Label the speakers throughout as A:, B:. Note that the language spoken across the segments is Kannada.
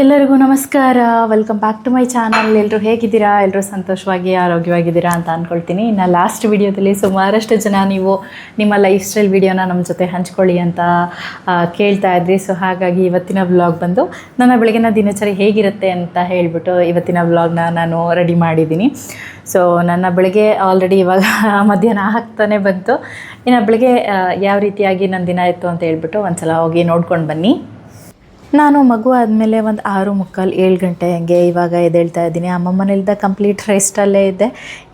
A: ಎಲ್ಲರಿಗೂ ನಮಸ್ಕಾರ. Welcome back to my channel ಎಲ್ಲರೂ ಹೇಗಿದ್ದೀರಾ? ಎಲ್ಲರೂ ಸಂತೋಷವಾಗಿ, ಆರೋಗ್ಯವಾಗಿದ್ದೀರಾ ಅಂತ ಅಂದ್ಕೊಳ್ತೀನಿ ಇನ್ನು ಲಾಸ್ಟ್ ವಿಡಿಯೋದಲ್ಲಿ ಸುಮಾರಷ್ಟು ಜನ ನೀವು ನಿಮ್ಮ ಲೈಫ್ ಸ್ಟೈಲ್ ವಿಡಿಯೋನ ನಮ್ಮ ಜೊತೆ ಹಂಚ್ಕೊಳ್ಳಿ ಅಂತ ಕೇಳ್ತಾ ಇದ್ರಿ. ಸೊ ಹಾಗಾಗಿ ಇವತ್ತಿನ ವ್ಲಾಗ್ ಬಂದು ನನ್ನ ಬೆಳಗಿನ ದಿನಚರಿ ಹೇಗಿರುತ್ತೆ ಅಂತ ಹೇಳಿಬಿಟ್ಟು ಇವತ್ತಿನ ವ್ಲಾಗ್ನ ನಾನು ರೆಡಿ ಮಾಡಿದ್ದೀನಿ. ಸೊ ನನ್ನ ಬೆಳಗ್ಗೆ ಆಲ್ರೆಡಿ ಇವಾಗ ಮಧ್ಯಾಹ್ನ ಆಗ್ತಾನೆ ಬಂತು. ಇನ್ನು ಬೆಳಗ್ಗೆ ಯಾವ ರೀತಿಯಾಗಿ ನನ್ನ ದಿನ ಇತ್ತು ಅಂತ ಹೇಳ್ಬಿಟ್ಟು ಒಂದ್ಸಲ ಹೋಗಿ ನೋಡ್ಕೊಂಡು ಬನ್ನಿ. ನಾನು ಮಗು ಆದಮೇಲೆ ಒಂದು ಆರು ಮುಕ್ಕಾಲು ಏಳು ಗಂಟೆ ಹಂಗೆ ಇವಾಗ ಎದ್ದೇಳ್ತಾ ಇದ್ದೀನಿ. ಅಮ್ಮಮ್ಮನೆಲ್ದ ಕಂಪ್ಲೀಟ್ ರೆಸ್ಟಲ್ಲೇ ಇದ್ದೆ.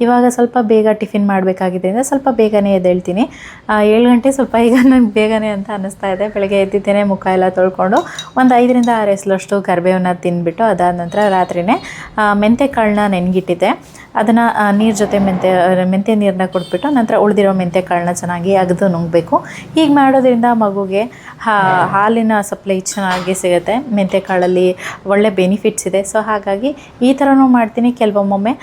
A: ಇವಾಗ ಸ್ವಲ್ಪ ಬೇಗ ಟಿಫಿನ್ ಮಾಡಬೇಕಾಗಿದೆ ಅಂದರೆ ಸ್ವಲ್ಪ ಬೇಗನೆ ಎದ್ದೇಳ್ತೀನಿ. ಏಳು ಗಂಟೆ ಸ್ವಲ್ಪ ಈಗ ನನಗೆ ಬೇಗನೆ ಅಂತ ಅನ್ನಿಸ್ತಾ ಇದೆ. ಬೆಳಗ್ಗೆ ಎದ್ದಿದ್ದೇನೆ, ಮುಖ ಎಲ್ಲ ತೊಳ್ಕೊಂಡು ಒಂದು ಐದರಿಂದ ಆರು ಎಸ್ಲಷ್ಟು ಕರಿಬೇವನ್ನ ತಿಂದ್ಬಿಟ್ಟು ಅದಾದ ನಂತರ ರಾತ್ರಿನೇ ಮೆಂತೆ ಕಾಳನ್ನ ನೆನ್ಗಿಟ್ಟಿದ್ದೆ. ಅದನ್ನು ನೀರು ಜೊತೆ ಮೆಂತೆ ಮೆಂತೆ ನೀರನ್ನ ಕೊಟ್ಬಿಟ್ಟು ನಂತರ ಉಳಿದಿರೋ ಮೆಂತೆ ಕಾಳನ್ನ ಚೆನ್ನಾಗಿ ಅಗೆದು ನುಂಗಬೇಕು. ಹೀಗೆ ಮಾಡೋದ್ರಿಂದ ಮಗುಗೆ ಹಾಲಿನ ಸಪ್ಲೈ ಚೆನ್ನಾಗಿ ಸಿಗುತ್ತೆ. ಮೆಂತೆ ಕಾಳಲ್ಲಿ ಒಳ್ಳೆ ಬೆನಿಫಿಟ್ಸ್ ಇದೆ. ಸೊ ಹಾಗಾಗಿ ಈ ಥರನೂ ಮಾಡ್ತೀನಿ. ಕೆಲವೊಮ್ಮೊಮ್ಮೆ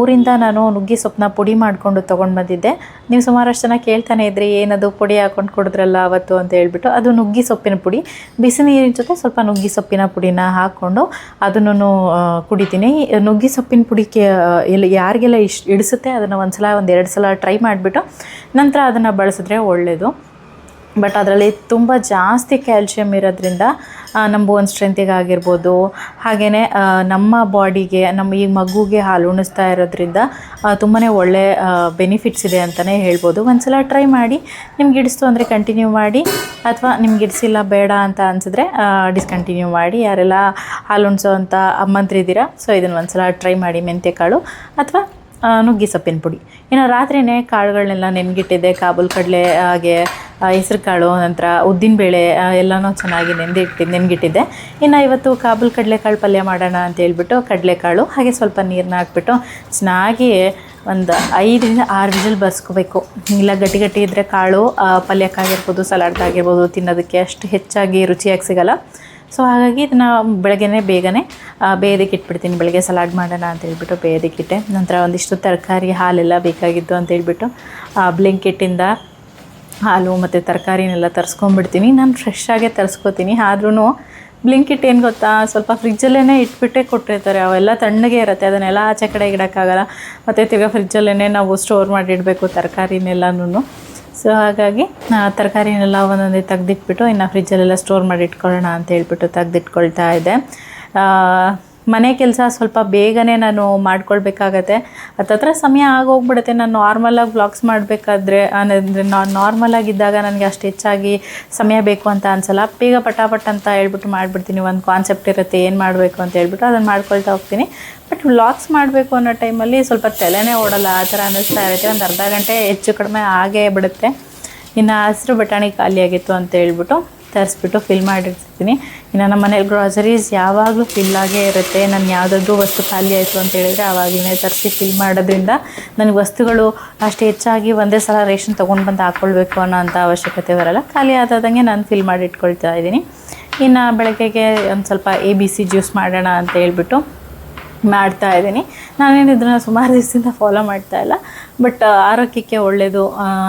A: ಊರಿಂದ ನಾನು ನುಗ್ಗಿ ಸೊಪ್ಪನ್ನ ಪುಡಿ ಮಾಡಿಕೊಂಡು ತೊಗೊಂಡು ಬಂದಿದ್ದೆ. ನೀವು ಸುಮಾರಷ್ಟು ಜನ ಕೇಳ್ತಾನೆ ಇದ್ರಿ, ಏನದು ಪುಡಿ ಹಾಕೊಂಡು ಕೊಡಿದ್ರಲ್ಲ ಅವತ್ತು ಅಂತ ಹೇಳ್ಬಿಟ್ಟು, ಅದು ನುಗ್ಗಿ ಸೊಪ್ಪಿನ ಪುಡಿ. ಬಿಸಿ ನೀರಿನ ಜೊತೆ ಸ್ವಲ್ಪ ನುಗ್ಗಿ ಸೊಪ್ಪಿನ ಪುಡಿನ ಹಾಕ್ಕೊಂಡು ಅದನ್ನು ಕುಡಿತೀನಿ. ನುಗ್ಗಿ ಸೊಪ್ಪಿನ ಪುಡಿ ಕೆ ಎಲ್ಲಿ ಯಾರಿಗೆಲ್ಲ ಇಷ್ಟ ಇಡಿಸುತ್ತೆ ಅದನ್ನು ಒಂದು ಸಲ ಒಂದು ಎರಡು ಸಲ ಟ್ರೈ ಮಾಡಿಬಿಟ್ಟು ನಂತರ ಅದನ್ನು ಬಳಸಿದ್ರೆ ಒಳ್ಳೆಯದು ಬಟ್ ಅದರಲ್ಲಿ ತುಂಬ ಜಾಸ್ತಿ ಕ್ಯಾಲ್ಶಿಯಮ್ ಇರೋದ್ರಿಂದ ನಮ್ಮ ಬೋನ್ ಸ್ಟ್ರೆಂತಿಗೆ ಆಗಿರ್ಬೋದು. ಹಾಗೆಯೇ ನಮ್ಮ ಬಾಡಿಗೆ ನಮ್ಮ ಈ ಮಗುಗೆ ಹಾಲು ಉಣಿಸ್ತಾ ಇರೋದ್ರಿಂದ ತುಂಬಾ ಒಳ್ಳೆ ಬೆನಿಫಿಟ್ಸ್ ಇದೆ ಅಂತಲೇ ಹೇಳ್ಬೋದು. ಒಂದ್ಸಲ ಟ್ರೈ ಮಾಡಿ, ನಿಮ್ಗೆ ಇಡಿಸ್ತು ಅಂದರೆ ಕಂಟಿನ್ಯೂ ಮಾಡಿ, ಅಥವಾ ನಿಮ್ಗೆ ಇಡಿಸಿಲ್ಲ ಬೇಡ ಅಂತ ಅನಿಸಿದ್ರೆ ಡಿಸ್ಕಂಟಿನ್ಯೂ ಮಾಡಿ. ಯಾರೆಲ್ಲ ಹಾಲು ಉಣಿಸೋ ಅಂತ ಅಮ್ಮಂತ್ರಿದ್ದೀರಾ ಸೊ ಇದನ್ನು ಒಂದ್ಸಲ ಟ್ರೈ ಮಾಡಿ ಮೆಂತ್ಯ ಕಾಳು ಅಥವಾ ನುಗ್ಗಿ ಸೊಪ್ಪಿನ ಪುಡಿ. ಇನ್ನು ರಾತ್ರಿನೇ ಕಾಳುಗಳನ್ನೆಲ್ಲ ನೆನ್ಗಿಟ್ಟಿದ್ದೆ, ಕಾಬೂಲ್ ಕಡಲೆ, ಹಾಗೆ ಹೆಸ್ರು ಕಾಳು, ನಂತರ ಉದ್ದಿನಬೇಳೆ ಎಲ್ಲನೂ ಚೆನ್ನಾಗಿ ನೆಂದಿಟ್ಟು ನೆನ್ಗಿಟ್ಟಿದ್ದೆ. ಇನ್ನು ಇವತ್ತು ಕಾಬೂಲ್ ಕಡಲೆಕಾಳು ಪಲ್ಯ ಮಾಡೋಣ ಅಂತ ಹೇಳ್ಬಿಟ್ಟು ಕಡಲೆಕಾಳು ಹಾಗೆ ಸ್ವಲ್ಪ ನೀರನ್ನ ಹಾಕ್ಬಿಟ್ಟು ಚೆನ್ನಾಗಿ ಒಂದು ಐದರಿಂದ ಆರು ವಿಜಲ್ ಬರ್ಸ್ಕೋಬೇಕು. ಇಲ್ಲ ಗಟ್ಟಿ ಗಟ್ಟಿ ಇದ್ದರೆ ಕಾಳು ಪಲ್ಯಕ್ಕಾಗಿರ್ಬೋದು ಸಲಾಡ್ಗಾಗಿರ್ಬೋದು ತಿನ್ನೋದಕ್ಕೆ ಅಷ್ಟು ಹೆಚ್ಚಾಗಿ ರುಚಿಯಾಗಿ ಸಿಗಲ್ಲ. ಸೊ ಹಾಗಾಗಿ ಇದನ್ನು ಬೆಳಗ್ಗೆನೇ ಬೇಗನೆ ಬೇಯೋದಕ್ಕೆ ಇಟ್ಬಿಡ್ತೀನಿ. ಬೆಳಗ್ಗೆ ಸಲಾಡ್ ಮಾಡೋಣ ಅಂತ ಹೇಳ್ಬಿಟ್ಟು ಬೇಯೋದಕ್ಕಿಟ್ಟೆ ನಂತರ ಒಂದಿಷ್ಟು ತರಕಾರಿ, ಹಾಲೆಲ್ಲ ಬೇಕಾಗಿತ್ತು ಅಂತ ಹೇಳ್ಬಿಟ್ಟು ಬ್ಲಿಂಕೆಟ್ಟಿಂದ ಹಾಲು ಮತ್ತು ತರಕಾರಿನೆಲ್ಲ ತರಿಸ್ಕೊಂಬಿಡ್ತೀನಿ ನಾನು ಫ್ರೆಶ್ ಆಗೇ ತರಿಸ್ಕೊತೀನಿ. ಆದ್ರೂ ಬ್ಲಿಂಕಿಟ್ ಏನು ಗೊತ್ತಾ? ಸ್ವಲ್ಪ ಫ್ರಿಜ್ಜಲ್ಲೇ ಇಟ್ಬಿಟ್ಟೆ ಕೊಟ್ಟಿರ್ತಾರೆ. ಅವೆಲ್ಲ ತಣ್ಣಗೆ ಇರುತ್ತೆ. ಅದನ್ನೆಲ್ಲ ಆಚೆ ಕಡೆ ಇಡೋಕ್ಕಾಗಲ್ಲ. ಮತ್ತು ತಿರ್ಗಾ ಫ್ರಿಜ್ಜಲ್ಲೇ ನಾವು ಸ್ಟೋರ್ ಮಾಡಿ ಇಡಬೇಕು ತರಕಾರಿನೆಲ್ಲನೂ ಸೊ ಹಾಗಾಗಿ ತರಕಾರಿನೆಲ್ಲ ಒಂದೊಂದೇ ತೆಗೆದಿಟ್ಬಿಟ್ಟು ಇನ್ನು ಫ್ರಿಜ್ಜಲ್ಲೆಲ್ಲ ಸ್ಟೋರ್ ಮಾಡಿ ಇಟ್ಕೊಳ್ಳೋಣ ಅಂತ ಹೇಳ್ಬಿಟ್ಟು ತೆಗೆದಿಟ್ಕೊಳ್ತಾ ಇದ್ದೆ. ಆ, ಮನೆ ಕೆಲಸ ಸ್ವಲ್ಪ ಬೇಗನೆ ನಾನು ಮಾಡ್ಕೊಳ್ಬೇಕಾಗತ್ತೆ. ಹತ್ತತ್ರ ಸಮಯ ಆಗೋಗ್ಬಿಡುತ್ತೆ. ನಾನು ನಾರ್ಮಲಾಗಿ ವ್ಲಾಗ್ಸ್ ಮಾಡಬೇಕಾದ್ರೆ, ಅಂದರೆ ನಾನು ನಾರ್ಮಲಾಗಿದ್ದಾಗ ನನಗೆ ಅಷ್ಟು ಹೆಚ್ಚಾಗಿ ಸಮಯ ಬೇಕು ಅಂತ ಅನ್ಸಲ್ಲ. ಬೇಗ ಪಟಾಪಟ್ ಅಂತ ಹೇಳ್ಬಿಟ್ಟು ಮಾಡಿಬಿಡ್ತೀನಿ. ಒಂದು ಕಾನ್ಸೆಪ್ಟ್ ಇರುತ್ತೆ, ಏನು ಮಾಡಬೇಕು ಅಂತ ಹೇಳ್ಬಿಟ್ಟು ಅದನ್ನು ಮಾಡ್ಕೊಳ್ತಾ ಹೋಗ್ತೀನಿ. ಬಟ್ ವ್ಲಾಗ್ಸ್ ಮಾಡಬೇಕು ಅನ್ನೋ ಟೈಮಲ್ಲಿ ಸ್ವಲ್ಪ ತಲೆನೇ ಓಡಲ್ಲ. ಆ ಥರ ಅನ್ನಿಸ್ತಾ ಇರುತ್ತೆ. ಒಂದು ಅರ್ಧ ಗಂಟೆ ಹೆಚ್ಚು ಕಡಿಮೆ ಆಗೇ ಬಿಡುತ್ತೆ. ಇನ್ನು ಹಸಿರು ಬಟಾಣಿ ಖಾಲಿಯಾಗಿತ್ತು ಅಂತ ಹೇಳ್ಬಿಟ್ಟು. ತರಿಸ್ಬಿಟ್ಟು ಫಿಲ್ ಮಾಡಿರ್ತೀನಿ. ಇನ್ನು ನಮ್ಮ ಮನೇಲಿ ಗ್ರಾಸರೀಸ್ ಯಾವಾಗಲೂ ಫಿಲ್ಲಾಗೇ ಇರುತ್ತೆ. ನಾನು ಯಾವುದಾದ್ರೂ ವಸ್ತು ಖಾಲಿ ಆಯಿತು ಅಂತ ಹೇಳಿದರೆ ಆವಾಗಲೇ ತರಿಸಿ ಫಿಲ್ ಮಾಡೋದ್ರಿಂದ ನನಗೆ ವಸ್ತುಗಳು ಅಷ್ಟು ಹೆಚ್ಚಾಗಿ ಒಂದೇ ಸಲ ರೇಷನ್ ತೊಗೊಂಡು ಬಂದು ಹಾಕ್ಕೊಳ್ಬೇಕು ಅನ್ನೋ ಅಂಥ ಅವಶ್ಯಕತೆ ಬರಲ್ಲ. ಖಾಲಿ ಆದಾದಂಗೆ ನಾನು ಫಿಲ್ ಮಾಡಿ ಇಟ್ಕೊಳ್ತಾ ಇದ್ದೀನಿ. ಇನ್ನು ಬೆಳಗ್ಗೆಗೆ ಒಂದು ಸ್ವಲ್ಪ ಎ ಬಿ ಸಿ ಜ್ಯೂಸ್ ಮಾಡೋಣ ಅಂತ ಹೇಳ್ಬಿಟ್ಟು ಮಾಡ್ತಾ ಇದ್ದೀನಿ. ನಾನೇನು ಇದನ್ನು ಸುಮಾರು ದಿವಸದಿಂದ ಫಾಲೋ ಮಾಡ್ತಾ ಇಲ್ಲ. ಬಟ್ ಆರೋಗ್ಯಕ್ಕೆ ಒಳ್ಳೆಯದು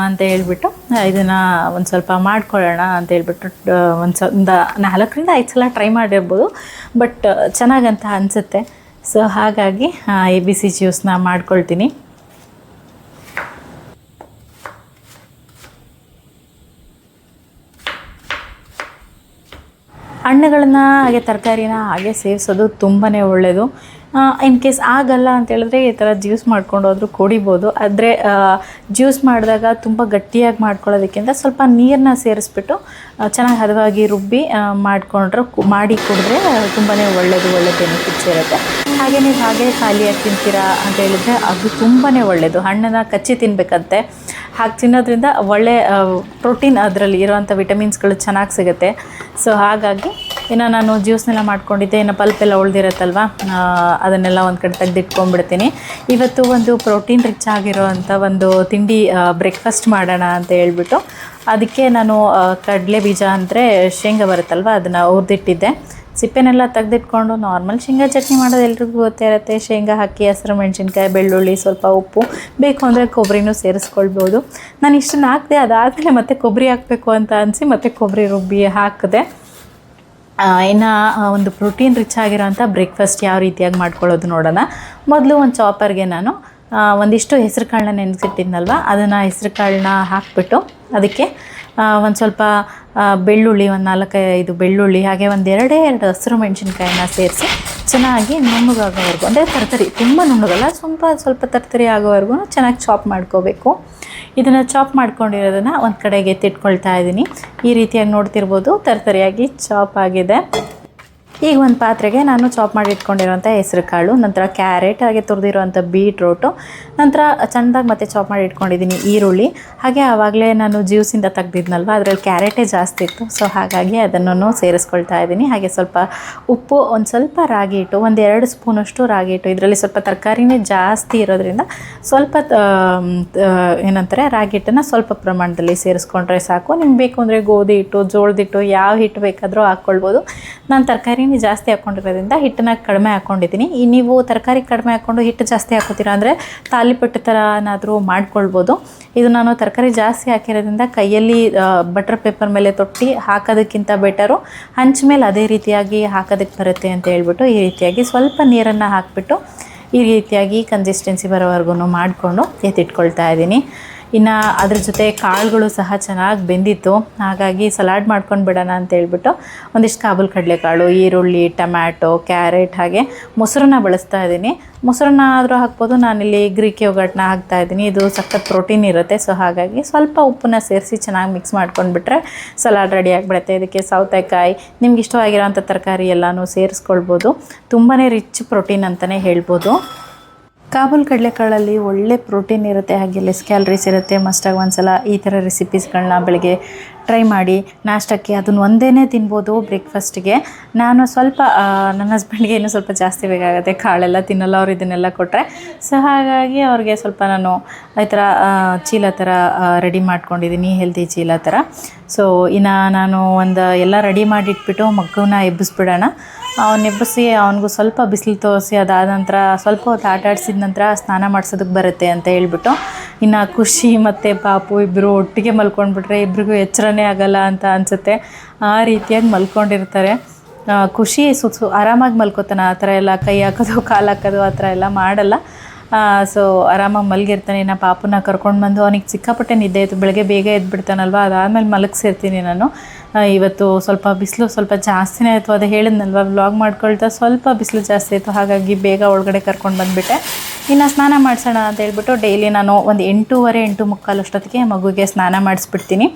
A: ಅಂತ ಹೇಳ್ಬಿಟ್ಟು ಇದನ್ನು ಒಂದು ಸ್ವಲ್ಪ ಮಾಡ್ಕೊಳ್ಳೋಣ ಅಂತ ಹೇಳ್ಬಿಟ್ಟು ಒಂದು ಸ, ಒಂದು ನಾಲ್ಕರಿಂದ ಐದು ಸಲ ಟ್ರೈ ಮಾಡಿರ್ಬೋದು. ಬಟ್ ಚೆನ್ನಾಗಂತ ಅನಿಸುತ್ತೆ. ಸೊ ಹಾಗಾಗಿ ಎ ಬಿ ಸಿ ಜ್ಯೂಸ್ನ ಮಾಡ್ಕೊಳ್ತೀನಿ. ಹಣ್ಣುಗಳನ್ನ ಹಾಗೆ ತರಕಾರಿನ ಹಾಗೆ ಸೇವಿಸೋದು ತುಂಬಾ ಒಳ್ಳೆಯದು ಇನ್ ಕೇಸ್ ಆಗಲ್ಲ ಅಂತ ಹೇಳಿದ್ರೆ ಈ ಥರ ಜ್ಯೂಸ್ ಮಾಡ್ಕೊಂಡು ಕುಡಿಬೋದು. ಆದರೆ ಜ್ಯೂಸ್ ಮಾಡಿದಾಗ ತುಂಬ ಗಟ್ಟಿಯಾಗಿ ಮಾಡ್ಕೊಳ್ಳೋದಕ್ಕಿಂತ ಸ್ವಲ್ಪ ನೀರನ್ನ ಸೇರಿಸ್ಬಿಟ್ಟು ಚೆನ್ನಾಗಿ ಹದವಾಗಿ ರುಬ್ಬಿ ಮಾಡಿಕೊಂಡ್ರೆ ಮಾಡಿ ಕುಡಿದ್ರೆ ತುಂಬಾ ಒಳ್ಳೆಯದು ಒಳ್ಳೆ ಬೆನಿಫಿಟ್ಸ್ ಇರುತ್ತೆ. ಹಾಗೆ ನೀವು ಹಾಗೆ ಖಾಲಿಯಾಗಿ ತಿಂತೀರಾ ಅಂತ ಹೇಳಿದ್ರೆ ಅದು ತುಂಬಾ ಒಳ್ಳೆಯದು ಹಣ್ಣನ್ನು ಕಚ್ಚಿ ತಿನ್ನಬೇಕಂತೆ ಹಾಗೆ ತಿನ್ನೋದ್ರಿಂದ ಒಳ್ಳೆ ಪ್ರೋಟೀನ್ ಅದರಲ್ಲಿ ಇರೋವಂಥ ವಿಟಮಿನ್ಸ್ಗಳು ಚೆನ್ನಾಗಿ ಸಿಗುತ್ತೆ. ಸೊ ಹಾಗಾಗಿ ಇನ್ನು ನಾನು ಜ್ಯೂಸ್ನೆಲ್ಲ ಮಾಡ್ಕೊಂಡಿದ್ದೆ. ಇನ್ನು ಪಲ್ಪೆಲ್ಲ ಉಳ್ದಿರತ್ತಲ್ವ? ಅದನ್ನೆಲ್ಲ ಒಂದು ಕಡೆ ತೆಗೆದಿಟ್ಕೊಂಡ್ಬಿಡ್ತೀನಿ. ಇವತ್ತು ಒಂದು ಪ್ರೋಟೀನ್ ರಿಚ್ ಆಗಿರೋವಂಥ ಒಂದು ತಿಂಡಿ ಬ್ರೇಕ್ಫಾಸ್ಟ್ ಮಾಡೋಣ ಅಂತ ಹೇಳ್ಬಿಟ್ಟು ಅದಕ್ಕೆ ನಾನು ಕಡಲೆ ಬೀಜ ಅಂದರೆ ಶೇಂಗಾ ಬರುತ್ತಲ್ವ, ಅದನ್ನು ಹುರಿದಿಟ್ಟಿದ್ದೆ. ಸಿಪ್ಪೆನೆಲ್ಲ ತೆಗೆದಿಟ್ಕೊಂಡು ನಾರ್ಮಲ್ ಶೇಂಗಾ ಚಟ್ನಿ ಮಾಡೋದು ಎಲ್ರಿಗೂ ಗೊತ್ತೇ ಇರುತ್ತೆ. ಶೇಂಗಾ ಹಾಕಿ ಹಸಿರು, ಮೆಣಸಿನ್ಕಾಯಿ, ಬೆಳ್ಳುಳ್ಳಿ, ಸ್ವಲ್ಪ ಉಪ್ಪು. ಬೇಕು ಅಂದರೆ ಕೊಬ್ಬರಿನೂ ಸೇರಿಸ್ಕೊಳ್ಬೋದು. ನಾನು ಇಷ್ಟನ್ನು ಹಾಕಿದೆ ಅದಾದಮೇಲೆ ಮತ್ತೆ ಕೊಬ್ಬರಿ ಹಾಕಬೇಕು ಅಂತ ಅನಿಸಿ ಮತ್ತೆ ಕೊಬ್ಬರಿ ರುಬ್ಬಿ ಹಾಕಿದೆ. ಇನ್ನು ಒಂದು ಪ್ರೋಟೀನ್ ರಿಚ್ ಆಗಿರೋಂಥ ಬ್ರೇಕ್ಫಾಸ್ಟ್ ಯಾವ ರೀತಿಯಾಗಿ ಮಾಡ್ಕೊಳ್ಳೋದು ನೋಡೋಣ. ಮೊದಲು ಒಂದು ಚಾಪರ್ಗೆ ನಾನು ಒಂದಿಷ್ಟು ಹೆಸರು ಕಾಳನ್ನ ನೆನೆಸಿಟ್ಟಿದ್ನಲ್ವ? ಅದನ್ನು ಹೆಸರು ಕಾಳನ್ನ ಹಾಕ್ಬಿಟ್ಟು ಅದಕ್ಕೆ ಒಂದು ಸ್ವಲ್ಪ ಬೆಳ್ಳುಳ್ಳಿ, ಒಂದು ನಾಲ್ಕೈದು ಬೆಳ್ಳುಳ್ಳಿ, ಹಾಗೆ ಒಂದು ಎರಡೇ ಹಸಿರು ಮೆಣಸಿನ್ಕಾಯಿನ ಸೇರಿಸಿ ಚೆನ್ನಾಗಿ ನುಣ್ಣಗಾಗೋವರೆಗೂ, ಅಂದರೆ ತರ್ತರಿ, ತುಂಬ ನುಣ್ಣಗಲ್ಲ, ಸ್ವಲ್ಪ ಸ್ವಲ್ಪ ತರ್ತರಿ ಆಗೋವರೆಗೂ ಚೆನ್ನಾಗಿ ಚಾಪ್ ಮಾಡ್ಕೋಬೇಕು. ಇದನ್ನು ಚಾಪ್ ಮಾಡ್ಕೊಂಡಿರೋದನ್ನು ಒಂದು ಕಡೆಗೆ ಎತ್ತಿಟ್ಕೊಳ್ತಾ ಇದ್ದೀನಿ ಈ ರೀತಿಯಾಗಿ ನೋಡ್ತಿರ್ಬೋದು. ತರತರಿಯಾಗಿ ಚಾಪ್ ಆಗಿದೆ. ಈಗ ಒಂದು ಪಾತ್ರೆಗೆ ನಾನು ಚಾಪ್ ಮಾಡಿ ಇಟ್ಕೊಂಡಿರೋಂಥ ಹೆಸರು ಕಾಳು, ನಂತರ ಕ್ಯಾರೆಟ್, ಹಾಗೆ ತುರಿದಿರುವಂಥ ಬೀಟ್ರೋಟು, ನಂತರ ಚೆಂದಾಗಿ ಮತ್ತೆ ಚಾಪ್ ಮಾಡಿ ಇಟ್ಕೊಂಡಿದ್ದೀನಿ ಈರುಳ್ಳಿ. ಹಾಗೆ ಆವಾಗಲೇ ನಾನು ಜ್ಯೂಸಿಂದ ತೆಗ್ದಿದ್ನಲ್ವ, ಅದರಲ್ಲಿ ಕ್ಯಾರೆಟೇ ಜಾಸ್ತಿ ಇತ್ತು. ಸೊ ಹಾಗಾಗಿ ಅದನ್ನು ಸೇರಿಸ್ಕೊಳ್ತಾ ಇದ್ದೀನಿ. ಹಾಗೆ ಸ್ವಲ್ಪ ಉಪ್ಪು, ಒಂದು ಸ್ವಲ್ಪ ರಾಗಿ ಹಿಟ್ಟು, ಒಂದು ಎರಡು ಸ್ಪೂನಷ್ಟು ರಾಗಿ ಹಿಟ್ಟು. ಇದರಲ್ಲಿ ಸ್ವಲ್ಪ ತರಕಾರಿನೇ ಜಾಸ್ತಿ ಇರೋದ್ರಿಂದ ಸ್ವಲ್ಪ ಏನಂತಾರೆ, ರಾಗಿ ಹಿಟ್ಟನ್ನು ಸ್ವಲ್ಪ ಪ್ರಮಾಣದಲ್ಲಿ ಸೇರಿಸ್ಕೊಂಡ್ರೆ ಸಾಕು. ನಿಮ್ಗೆ ಬೇಕು ಅಂದರೆ ಗೋಧಿ ಹಿಟ್ಟು, ಜೋಳದ ಹಿಟ್ಟು, ಯಾವ ಹಿಟ್ಟು ಬೇಕಾದರೂ ಹಾಕ್ಕೊಳ್ಬೋದು. ನಾನು ತರಕಾರಿನೇ ಜಾಸ್ತಿ ಹಾಕ್ಕೊಂಡಿರೋದ್ರಿಂದ ಹಿಟ್ಟನ್ನ ಕಡಿಮೆ ಹಾಕ್ಕೊಂಡಿದ್ದೀನಿ ಈ ನೀವು ತರಕಾರಿ ಕಡಿಮೆ ಹಾಕ್ಕೊಂಡು ಹಿಟ್ಟು ಜಾಸ್ತಿ ಹಾಕೋತೀರಾ ಅಂದರೆ ತಾಲಿಪಟ್ಟು ಥರ ಏನಾದರೂ ಮಾಡ್ಕೊಳ್ಬೋದು. ಇದು ನಾನು ತರಕಾರಿ ಜಾಸ್ತಿ ಹಾಕಿರೋದ್ರಿಂದ ಕೈಯಲ್ಲಿ ಬಟರ್ ಪೇಪರ್ ಮೇಲೆ ತೊಟ್ಟಿ ಹಾಕೋದಕ್ಕಿಂತ ಬೆಟರು ಹಂಚ ಮೇಲೆ ಅದೇ ರೀತಿಯಾಗಿ ಹಾಕೋದಕ್ಕೆ ಬರುತ್ತೆ ಅಂತ ಹೇಳ್ಬಿಟ್ಟು ಈ ರೀತಿಯಾಗಿ ಸ್ವಲ್ಪ ನೀರನ್ನು ಹಾಕಿಬಿಟ್ಟು ಈ ರೀತಿಯಾಗಿ ಕನ್ಸಿಸ್ಟೆನ್ಸಿ ಬರೋವರೆಗೂ ಮಾಡಿಕೊಂಡು ಎತ್ತಿಟ್ಕೊಳ್ತಾ ಇದ್ದೀನಿ. ಇನ್ನು ಅದ್ರ ಜೊತೆ ಕಾಳುಗಳು ಸಹ ಚೆನ್ನಾಗಿ ಬೆಂದಿತ್ತು. ಹಾಗಾಗಿ ಸಲಾಡ್ ಮಾಡ್ಕೊಂಡು ಬಿಡೋಣ ಅಂತ ಹೇಳ್ಬಿಟ್ಟು ಒಂದಿಷ್ಟು ಕಾಬುಲ್ ಕಡಲೆಕಾಳು, ಈರುಳ್ಳಿ, ಟೊಮ್ಯಾಟೊ, ಕ್ಯಾರೆಟ್ ಹಾಗೆ ಮೊಸರನ್ನ ಬಳಸ್ತಾ ಇದ್ದೀನಿ. ಮೊಸರನ್ನ ಆದರೂ ಹಾಕ್ಬೋದು, ನಾನಿಲ್ಲಿ ಗ್ರೀಕ್ ಯೋಗಟ್ನ ಹಾಕ್ತಾ ಇದ್ದೀನಿ. ಇದು ಸಖತ್ ಪ್ರೋಟೀನ್ ಇರುತ್ತೆ, ಸೊ ಹಾಗಾಗಿ ಸ್ವಲ್ಪ ಉಪ್ಪನ್ನ ಸೇರಿಸಿ ಚೆನ್ನಾಗಿ ಮಿಕ್ಸ್ ಮಾಡ್ಕೊಂಡ್ಬಿಟ್ರೆ ಸಲಾಡ್ ರೆಡಿ ಆಗಿಬಿಡುತ್ತೆ. ಇದಕ್ಕೆ ಸೌತೆಕಾಯಿ, ನಿಮ್ಗೆ ಇಷ್ಟವಾಗಿರೋಂಥ ತರಕಾರಿ ಎಲ್ಲನೂ ಸೇರಿಸ್ಕೊಳ್ಬೋದು. ತುಂಬಾ ರಿಚ್ ಪ್ರೋಟೀನ್ ಅಂತಲೇ ಹೇಳ್ಬೋದು. ಕಾಬೂಲ್ ಕಡಲೆಕಾಳಲ್ಲಿ ಒಳ್ಳೆ ಪ್ರೋಟೀನ್ ಇರುತ್ತೆ, ಹಾಗೆ ಲೆಸ್ ಕ್ಯಾಲ್ರೀಸ್ ಇರುತ್ತೆ ಮಸ್ಟಾಗಿ ಒಂದ್ಸಲ ಈ ಥರ ರೆಸಿಪೀಸ್ಗಳನ್ನ ಬೆಳಗ್ಗೆ ಟ್ರೈ ಮಾಡಿ ನಾಷ್ಟಕ್ಕೆ ಅದನ್ನು ಒಂದೇ ತಿನ್ಬೋದು ಬ್ರೇಕ್ಫಾಸ್ಟ್ಗೆ ನಾನು ಸ್ವಲ್ಪ ನನ್ನ ಹಸ್ಬೆಂಡ್ಗೆ ಇನ್ನೂ ಸ್ವಲ್ಪ ಜಾಸ್ತಿ ಬೇಕಾಗುತ್ತೆ. ಕಾಳೆಲ್ಲ ತಿನ್ನಲ್ಲ, ಅವ್ರು ಇದನ್ನೆಲ್ಲ ಕೊಟ್ಟರೆ ಸೊ ಹಾಗಾಗಿ ಅವ್ರಿಗೆ ಸ್ವಲ್ಪ ನಾನು ಈ ಥರ ಚೀಲ ಥರ ರೆಡಿ ಮಾಡ್ಕೊಂಡಿದ್ದೀನಿ ಹೆಲ್ದಿ ಚೀಲ ಥರ. ಸೊ ಇನ್ನು ನಾನು ಒಂದು ಎಲ್ಲ ರೆಡಿ ಮಾಡಿಟ್ಬಿಟ್ಟು ಮಗುನ ಎಬ್ಬಿಸ್ಬಿಡೋಣ. ಅವ್ನು ಎಬ್ಬಿಸಿ ಅವನಿಗೂ ಸ್ವಲ್ಪ ಬಿಸಿಲು ತೋರಿಸಿ ಅದಾದ ನಂತರ ಸ್ವಲ್ಪ ಹೊತ್ತು ಆಟ ಆಡಿಸಿದ ನಂತರ ಸ್ನಾನ ಮಾಡಿಸೋದಕ್ಕೆ ಬರುತ್ತೆ ಅಂತ ಹೇಳ್ಬಿಟ್ಟು. ಇನ್ನು ಖುಷಿ ಮತ್ತು ಪಾಪು ಇಬ್ಬರು ಒಟ್ಟಿಗೆ ಮಲ್ಕೊಂಡ್ಬಿಟ್ರೆ ಇಬ್ರಿಗೂ ಎಚ್ಚರನೇ ಆಗಲ್ಲ ಅಂತ ಅನಿಸುತ್ತೆ. ಆ ರೀತಿಯಾಗಿ ಮಲ್ಕೊಂಡಿರ್ತಾರೆ. ಖುಷಿ ಸು ಸು, ಆರಾಮಾಗಿ ಮಲ್ಕೋತಾನೆ ಆ ಥರ ಎಲ್ಲ, ಕೈ ಹಾಕೋದು, ಕಾಲು ಹಾಕೋದು ಆ ಥರ ಎಲ್ಲ ಮಾಡಲ್ಲ. ಸೊ ಆರಾಮಾಗಿ ಮಲಗಿರ್ತಾನೆ. ಇನ್ನು ಪಾಪುನ ಕರ್ಕೊಂಡು ಬಂದು ಅವನಿಗೆ ಸಿಕ್ಕಾಪಟ್ಟೆ ನಿದ್ದೆ ಆಯಿತು. ಬೆಳಗ್ಗೆ ಬೇಗ ಎದ್ಬಿಡ್ತಾನಲ್ವ? ಅದಾದಮೇಲೆ ಮಲಗಿಸಿರ್ತೀನಿ ನಾನು. ಇವತ್ತು ಸ್ವಲ್ಪ ಬಿಸಿಲು ಸ್ವಲ್ಪ ಜಾಸ್ತಿನೇ ಆಯಿತು ಅದು ಹೇಳಿದ್ನಲ್ವ ವ್ಲಾಗ್ ಮಾಡ್ಕೊಳ್ತಾ ಸ್ವಲ್ಪ ಬಿಸಿಲು ಜಾಸ್ತಿ ಆಯಿತು, ಹಾಗಾಗಿ ಬೇಗ ಒಳಗಡೆ ಕರ್ಕೊಂಡು ಬಂದುಬಿಟ್ಟೆ. ಇನ್ನು ಸ್ನಾನ ಮಾಡಿಸೋಣ ಅಂತ ಹೇಳ್ಬಿಟ್ಟು ಡೈಲಿ ನಾನು ಒಂದು ಎಂಟೂವರೆ ಎಂಟು ಮುಕ್ಕಾಲು ಅಷ್ಟೊತ್ತಿಗೆ ಮಗುಗೆ ಸ್ನಾನ ಮಾಡಿಸ್ಬಿಡ್ತೀನಿ.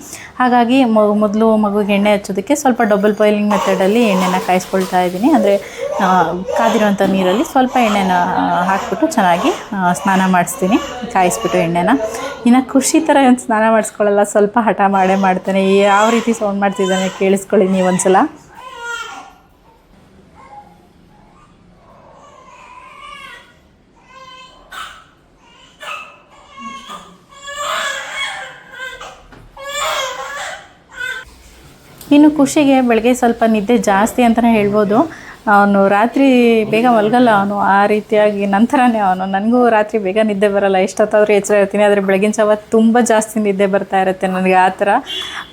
A: ಹಾಗಾಗಿ ಮೊದಲು ಮಗುಗೆ ಎಣ್ಣೆ ಹಚ್ಚೋದಕ್ಕೆ ಸ್ವಲ್ಪ ಡಬಲ್ ಬಾಯ್ಲಿಂಗ್ ಮೆಥಡಲ್ಲಿ ಎಣ್ಣೆನ ಕಾಯಿಸ್ಕೊಳ್ತಾ ಇದ್ದೀನಿ. ಅಂದರೆ ಕಾದಿರೋಂಥ ನೀರಲ್ಲಿ ಸ್ವಲ್ಪ ಎಣ್ಣೆನ ಹಾಕ್ಬಿಟ್ಟು ಚೆನ್ನಾಗಿ ಸ್ನಾನ ಮಾಡಿಸ್ತೀನಿ, ಕಾಯಿಸ್ಬಿಟ್ಟು ಎಣ್ಣೆನ. ಇನ್ನು ಖುಷಿ ಥರ ಏನು ಸ್ನಾನ ಮಾಡಿಸ್ಕೊಳ್ಳಲ್ಲ ಸ್ವಲ್ಪ ಹಠ ಮಾಡೇ ಮಾಡ್ತಾನೆ. ಯಾವ ರೀತಿ ಸೌಂಡ್ ಮಾಡ್ತಿದ್ದಾನೆ ಕೇಳಿಸ್ಕೊಳ್ಳಿ ನೀವು ಒಂದ್ಸಲ. ಇನ್ನು ಖುಷಿಗೆ ಬೆಳಗ್ಗೆ ಸ್ವಲ್ಪ ನಿದ್ದೆ ಜಾಸ್ತಿ ಅಂತಲೇ ಹೇಳ್ಬೋದು. ಅವನು ರಾತ್ರಿ ಬೇಗ ಮಲಗಲ್ಲ ಅವನು. ಆ ರೀತಿಯಾಗಿ ನಂತರನೇ ಅವನು. ನನಗೂ ರಾತ್ರಿ ಬೇಗ ನಿದ್ದೆ ಬರಲ್ಲ. ಎಷ್ಟೊತ್ತಾದರೂ ಎಚ್ಚರ ಇರ್ತೀನಿ, ಆದರೆ ಬೆಳಗಿನ ಜಾವ ತುಂಬ ಜಾಸ್ತಿ ನಿದ್ದೆ ಬರ್ತಾ ಇರುತ್ತೆ ನನಗೆ. ಆ ಥರ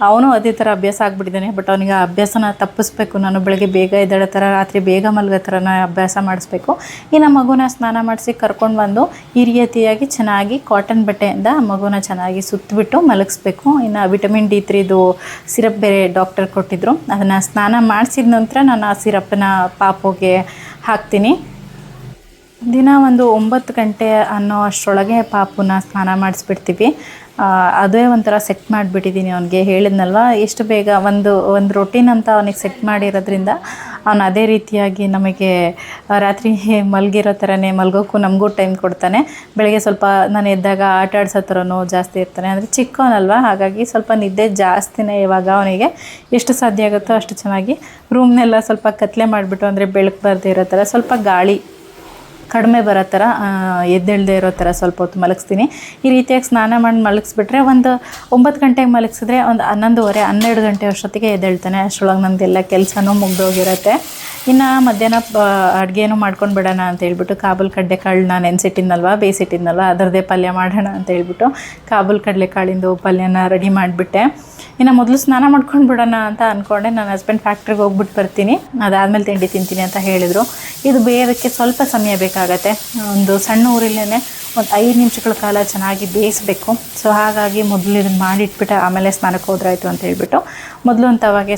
A: ಅವನು ಅದೇ ಥರ ಅಭ್ಯಾಸ ಆಗಿಬಿಟ್ಟಿದ್ದಾನೆ. ಬಟ್ ಅವನಿಗೆ ಆ ಅಭ್ಯಾಸನ ತಪ್ಪಿಸ್ಬೇಕು. ನಾನು ಬೆಳಗ್ಗೆ ಬೇಗ ಎದ್ದೇಳೋ ಥರ, ರಾತ್ರಿ ಬೇಗ ಮಲಗೋ ಥರನ ಅಭ್ಯಾಸ ಮಾಡಿಸ್ಬೇಕು. ಇನ್ನು ಮಗುನ ಸ್ನಾನ ಮಾಡಿಸಿ ಕರ್ಕೊಂಡು ಬಂದು ಈ ರೀತಿಯಾಗಿ ಚೆನ್ನಾಗಿ ಕಾಟನ್ ಬಟ್ಟೆಯಿಂದ ಮಗುನ ಚೆನ್ನಾಗಿ ಸುತ್ತಬಿಟ್ಟು ಮಲಗಿಸ್ಬೇಕು. ಇನ್ನು ವಿಟಮಿನ್ ಡಿ ತ್ರೀದು ಸಿರಪ್ ಬೇರೆ ಡಾಕ್ಟರ್ ಕೊಟ್ಟಿದ್ರು. ಅದನ್ನು ಸ್ನಾನ ಮಾಡಿಸಿದ ನಂತರ ನಾನು ಆ ಸಿರಪ್ಪನ್ನ ಪಾಪುಗೆ ಹಾಕ್ತೀನಿ. ದಿನ ಒಂದು ಒಂಬತ್ತು ಗಂಟೆ ಅನ್ನೋ ಅಷ್ಟರೊಳಗೆ ಪಾಪುನ ಸ್ನಾನ ಮಾಡಿಸ್ಬಿಡ್ತೀವಿ. ಅದೇ ಒಂಥರ ಸೆಟ್ ಮಾಡಿಬಿಟ್ಟಿದ್ದೀನಿ ಅವನಿಗೆ. ಹೇಳಿದ್ನಲ್ವ ಎಷ್ಟು ಬೇಗ ಒಂದು ಒಂದು ರೊಟೀನ್ ಅಂತ ಅವನಿಗೆ ಸೆಟ್ ಮಾಡಿರೋದ್ರಿಂದ ಅವನು ಅದೇ ರೀತಿಯಾಗಿ ನಮಗೆ ರಾತ್ರಿ ಮಲಗಿರೋ ಥರನೇ ಮಲಗೋಕ್ಕೂ ನಮಗೂ ಟೈಮ್ ಕೊಡ್ತಾನೆ. ಬೆಳಗ್ಗೆ ಸ್ವಲ್ಪ ನಾನು ಎದ್ದಾಗ ಆಟ ಆಡ್ಸೋ ಥರನೂ ಜಾಸ್ತಿ ಇರ್ತಾನೆ. ಅಂದರೆ ಚಿಕ್ಕವನಲ್ವ, ಹಾಗಾಗಿ ಸ್ವಲ್ಪ ನಿದ್ದೆ ಜಾಸ್ತಿನೇ ಇವಾಗ ಅವನಿಗೆ. ಎಷ್ಟು ಸಾಧ್ಯ ಆಗುತ್ತೋ ಅಷ್ಟು ಚೆನ್ನಾಗಿ ರೂಮ್ನೆಲ್ಲ ಸ್ವಲ್ಪ ಕತ್ಲೆ ಮಾಡಿಬಿಟ್ಟು ಅಂದರೆ ಬೆಳಕು ಬರದೇ ಇರೋ ಥರ ಸ್ವಲ್ಪ ಗಾಳಿ ಕಡಿಮೆ ಬರೋ ಥರ ಎದ್ದೇಳದೆ ಇರೋ ಥರ ಸ್ವಲ್ಪ ಹೊತ್ತು ಮಲಗಿಸ್ತೀನಿ. ಈ ರೀತಿಯಾಗಿ ಸ್ನಾನ ಮಾಡಿ ಮಲಗಿಸ್ಬಿಟ್ರೆ ಒಂದು ಒಂಬತ್ತು ಗಂಟೆಗೆ ಮಲಗಿಸಿದ್ರೆ ಒಂದು ಹನ್ನೊಂದುವರೆ, ಹನ್ನೆರಡು ಗಂಟೆ ಅಷ್ಟೊತ್ತಿಗೆ ಎದ್ದೇಳ್ತಾನೆ. ಅಷ್ಟರೊಳಗೆ ನಮ್ಮದೆಲ್ಲ ಕೆಲಸನೂ ಮುಗ್ದೋಗಿರುತ್ತೆ. ಇನ್ನು ಮಧ್ಯಾಹ್ನ ಅಡುಗೆನೂ ಮಾಡ್ಕೊಂಡು ಬಿಡೋಣ ಅಂತ ಹೇಳ್ಬಿಟ್ಟು ಕಾಬೂಲ್ ಕಡಲೆಕಾಳನ್ನ ನೆನೆಸಿಟ್ಟಿದ್ನಲ್ವ, ಬೇಯಿಸಿಟ್ಟಿದ್ನಲ್ವ, ಅದರದ್ದೇ ಪಲ್ಯ ಮಾಡೋಣ ಅಂತ ಹೇಳ್ಬಿಟ್ಟು ಕಾಬೂಲ್ ಕಡಲೆಕಾಳಿಂದು ಪಲ್ಯನ ರೆಡಿ ಮಾಡಿಬಿಟ್ಟೆ. ಇನ್ನು ಮೊದಲು ಸ್ನಾನ ಮಾಡ್ಕೊಂಡು ಬಿಡೋಣ ಅಂತ ಅಂದ್ಕೊಂಡೆ ನನ್ನ ಹಸ್ಬೆಂಡ್ ಫ್ಯಾಕ್ಟ್ರಿಗೆ ಹೋಗ್ಬಿಟ್ಟು ಬರ್ತೀನಿ. ಅದಾದಮೇಲೆ ತಿಂಡಿ ತಿಂತೀನಿ ಅಂತ ಹೇಳಿದರು. ಇದು ಬೇಯೋದಕ್ಕೆ ಸ್ವಲ್ಪ ಸಮಯ ಬೇಕಾಗತ್ತೆ. ಒಂದು ಸಣ್ಣ ಊರಿಲ್ಲೇ ಒಂದು ಐದು ನಿಮಿಷಗಳ ಕಾಲ ಚೆನ್ನಾಗಿ ಬೇಯಿಸ್ಬೇಕು. ಸೊ ಹಾಗಾಗಿ ಮೊದಲು ಇದನ್ನು ಮಾಡಿಟ್ಬಿಟ್ಟು ಆಮೇಲೆ ಸ್ನಾನಕ್ಕೆ ಹೋದ್ರಾಯ್ತು ಅಂತ ಹೇಳ್ಬಿಟ್ಟು ಮೊದಲು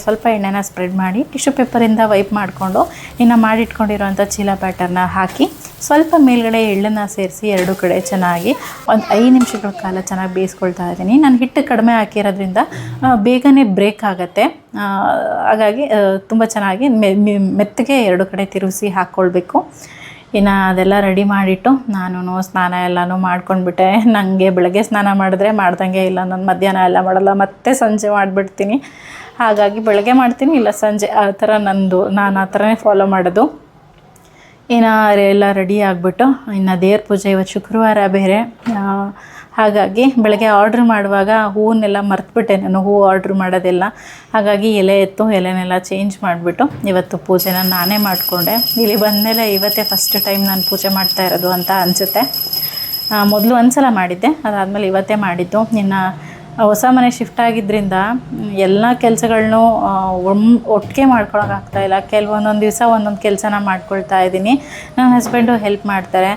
A: ಸ್ವಲ್ಪ ಎಣ್ಣೆನ ಸ್ಪ್ರೆಡ್ ಮಾಡಿ ಟಿಶ್ಯೂ ಪೇಪರಿಂದ ವೈಪ್ ಮಾಡಿಕೊಂಡು ಇನ್ನು ಮಾಡಿಟ್ಕೊಂಡಿರೋಂಥ ಚೀಲ ಬ್ಯಾಟರ್ನ ಹಾಕಿ ಸ್ವಲ್ಪ ಮೇಲ್ಗಡೆ ಎಳ್ಳನ್ನು ಸೇರಿಸಿ ಎರಡು ಕಡೆ ಚೆನ್ನಾಗಿ ಒಂದು ಐದು ನಿಮಿಷಗಳ ಕಾಲ ಚೆನ್ನಾಗಿ ಬೇಯಿಸ್ಕೊಳ್ತಾ ಇದ್ದೀನಿ. ನಾನು ಹಿಟ್ಟು ಕಡಿಮೆ ಹಾಕಿರೋದ್ರಿಂದ ಬೇಗನೆ ಬ್ರೇಕ್ ಆಗುತ್ತೆ. ಹಾಗಾಗಿ ತುಂಬ ಚೆನ್ನಾಗಿ ಮೆತ್ತಗೆ ಎರಡು ಕಡೆ ತಿರುಗಿಸಿ ಹಾಕ್ಕೊಳ್ಬೇಕು ಇನ್ನು ಅದೆಲ್ಲ ರೆಡಿ ಮಾಡಿಟ್ಟು ನಾನು ಸ್ನಾನ ಎಲ್ಲನೂ ಮಾಡ್ಕೊಂಡ್ಬಿಟ್ಟೆ. ನನಗೆ ಬೆಳಗ್ಗೆ ಸ್ನಾನ ಮಾಡಿದ್ರೆ ಮಾಡ್ದಂಗೆ ಇಲ್ಲ. ನಾನು ಮಧ್ಯಾಹ್ನ ಎಲ್ಲ ಮಾಡಲ್ಲ. ಮತ್ತೆ ಸಂಜೆ ಮಾಡಿಬಿಡ್ತೀನಿ. ಹಾಗಾಗಿ ಬೆಳಗ್ಗೆ ಮಾಡ್ತೀನಿ, ಇಲ್ಲ ಸಂಜೆ ಆ ಥರ ನಂದು, ನಾನು ಆ ಥರನೇ ಫಾಲೋ ಮಾಡೋದು. ಇನ್ನು ಎಲ್ಲ ರೆಡಿ ಆಗಿಬಿಟ್ಟು, ಇನ್ನು ದೇವ್ರ ಪೂಜೆ ಇವತ್ತು ಶುಕ್ರವಾರ ಬೇರೆ. ಹಾಗಾಗಿ ಬೆಳಗ್ಗೆ ಆರ್ಡ್ರ್ ಮಾಡುವಾಗ ಹೂವನ್ನೆಲ್ಲ ಮರ್ತುಬಿಟ್ಟೆ ನಾನು ಹೂವು ಆರ್ಡ್ರ್ ಮಾಡೋದೆಲ್ಲ. ಹಾಗಾಗಿ ಎಲೆ ಎತ್ತು, ಎಲೆನೆಲ್ಲ ಚೇಂಜ್ ಮಾಡಿಬಿಟ್ಟು ಇವತ್ತು ಪೂಜೆನ ನಾನೇ ಮಾಡಿಕೊಂಡೆ. ಇಲ್ಲಿ ಬಂದಮೇಲೆ ಇವತ್ತೇ ಫಸ್ಟ್ ಟೈಮ್ ನಾನು ಪೂಜೆ ಮಾಡ್ತಾ ಇರೋದು ಅಂತ ಅನಿಸುತ್ತೆ. ಮೊದಲು ಒಂದು ಸಲ ಮಾಡಿದ್ದೆ, ಅದಾದಮೇಲೆ ಇವತ್ತೇ ಮಾಡಿದ್ದು. ಇನ್ನು ಹೊಸ ಮನೆ ಶಿಫ್ಟ್ ಆಗಿದ್ದರಿಂದ ಎಲ್ಲ ಕೆಲಸಗಳನ್ನೂ ಒಮ್ ಒಟ್ಟಿಗೆ ಇಲ್ಲ. ಕೆಲವೊಂದೊಂದು ದಿವಸ ಒಂದೊಂದು ಕೆಲಸನ ಮಾಡ್ಕೊಳ್ತಾ ಇದ್ದೀನಿ ನನ್ನ ಹಸ್ಬೆಂಡು ಹೆಲ್ಪ್ ಮಾಡ್ತಾರೆ.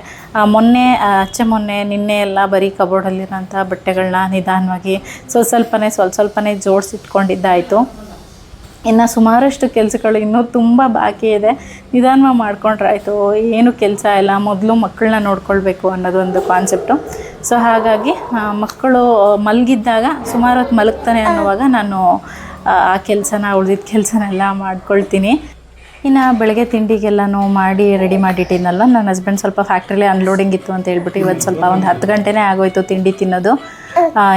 A: ಮೊನ್ನೆ ಅಚ್ಚೆ ಮೊನ್ನೆ, ನಿನ್ನೆ ಎಲ್ಲ ಬರೀ ಕಬೋರ್ಡಲ್ಲಿರೋಂಥ ಬಟ್ಟೆಗಳನ್ನ ನಿಧಾನವಾಗಿ ಸ್ವಲ್ಪ ಸ್ವಲ್ಪನೇ ಸ್ವಲ್ಪ ಸ್ವಲ್ಪನೇ ಜೋಡಿಸಿಟ್ಕೊಂಡಿದ್ದಾಯಿತು. ಇನ್ನು ಸುಮಾರಷ್ಟು ಕೆಲಸಗಳು ಇನ್ನೂ ತುಂಬ ಬಾಕಿ ಇದೆ. ನಿಧಾನವಾಗಿ ಮಾಡ್ಕೊಂಡ್ರಾಯ್ತು. ಏನು ಕೆಲಸ ಇಲ್ಲ. ಮೊದಲು ಮಕ್ಕಳನ್ನ ನೋಡ್ಕೊಳ್ಬೇಕು ಅನ್ನೋದೊಂದು ಕಾನ್ಸೆಪ್ಟು ಸೊ ಹಾಗಾಗಿ ಮಕ್ಕಳು ಮಲಗಿದ್ದಾಗ ಸುಮಾರು ಹೊತ್ತು ಮಲಗ್ತಾನೆ ಅನ್ನುವಾಗ ನಾನು ಆ, ಕೆಲಸನ ಉಳಿದಿದ್ದ ಕೆಲಸನೆಲ್ಲ ಮಾಡ್ಕೊಳ್ತೀನಿ. ಇನ್ನು ಬೆಳಗ್ಗೆ ತಿಂಡಿಗೆಲ್ಲನೂ ಮಾಡಿ ರೆಡಿ ಮಾಡಿಟ್ಟಿದ್ನಲ್ಲ ನನ್ನ ಹಸ್ಬೆಂಡ್ ಸ್ವಲ್ಪ ಫ್ಯಾಕ್ಟ್ರಿಲಿ ಅನ್ಲೋಡಿಂಗ್ ಇತ್ತು ಅಂತ ಹೇಳ್ಬಿಟ್ಟು ಇವತ್ತು ಸ್ವಲ್ಪ ಒಂದು ಹತ್ತು ಗಂಟೆನೇ ಆಗೋಯ್ತು ತಿಂಡಿ ತಿನ್ನೋದು.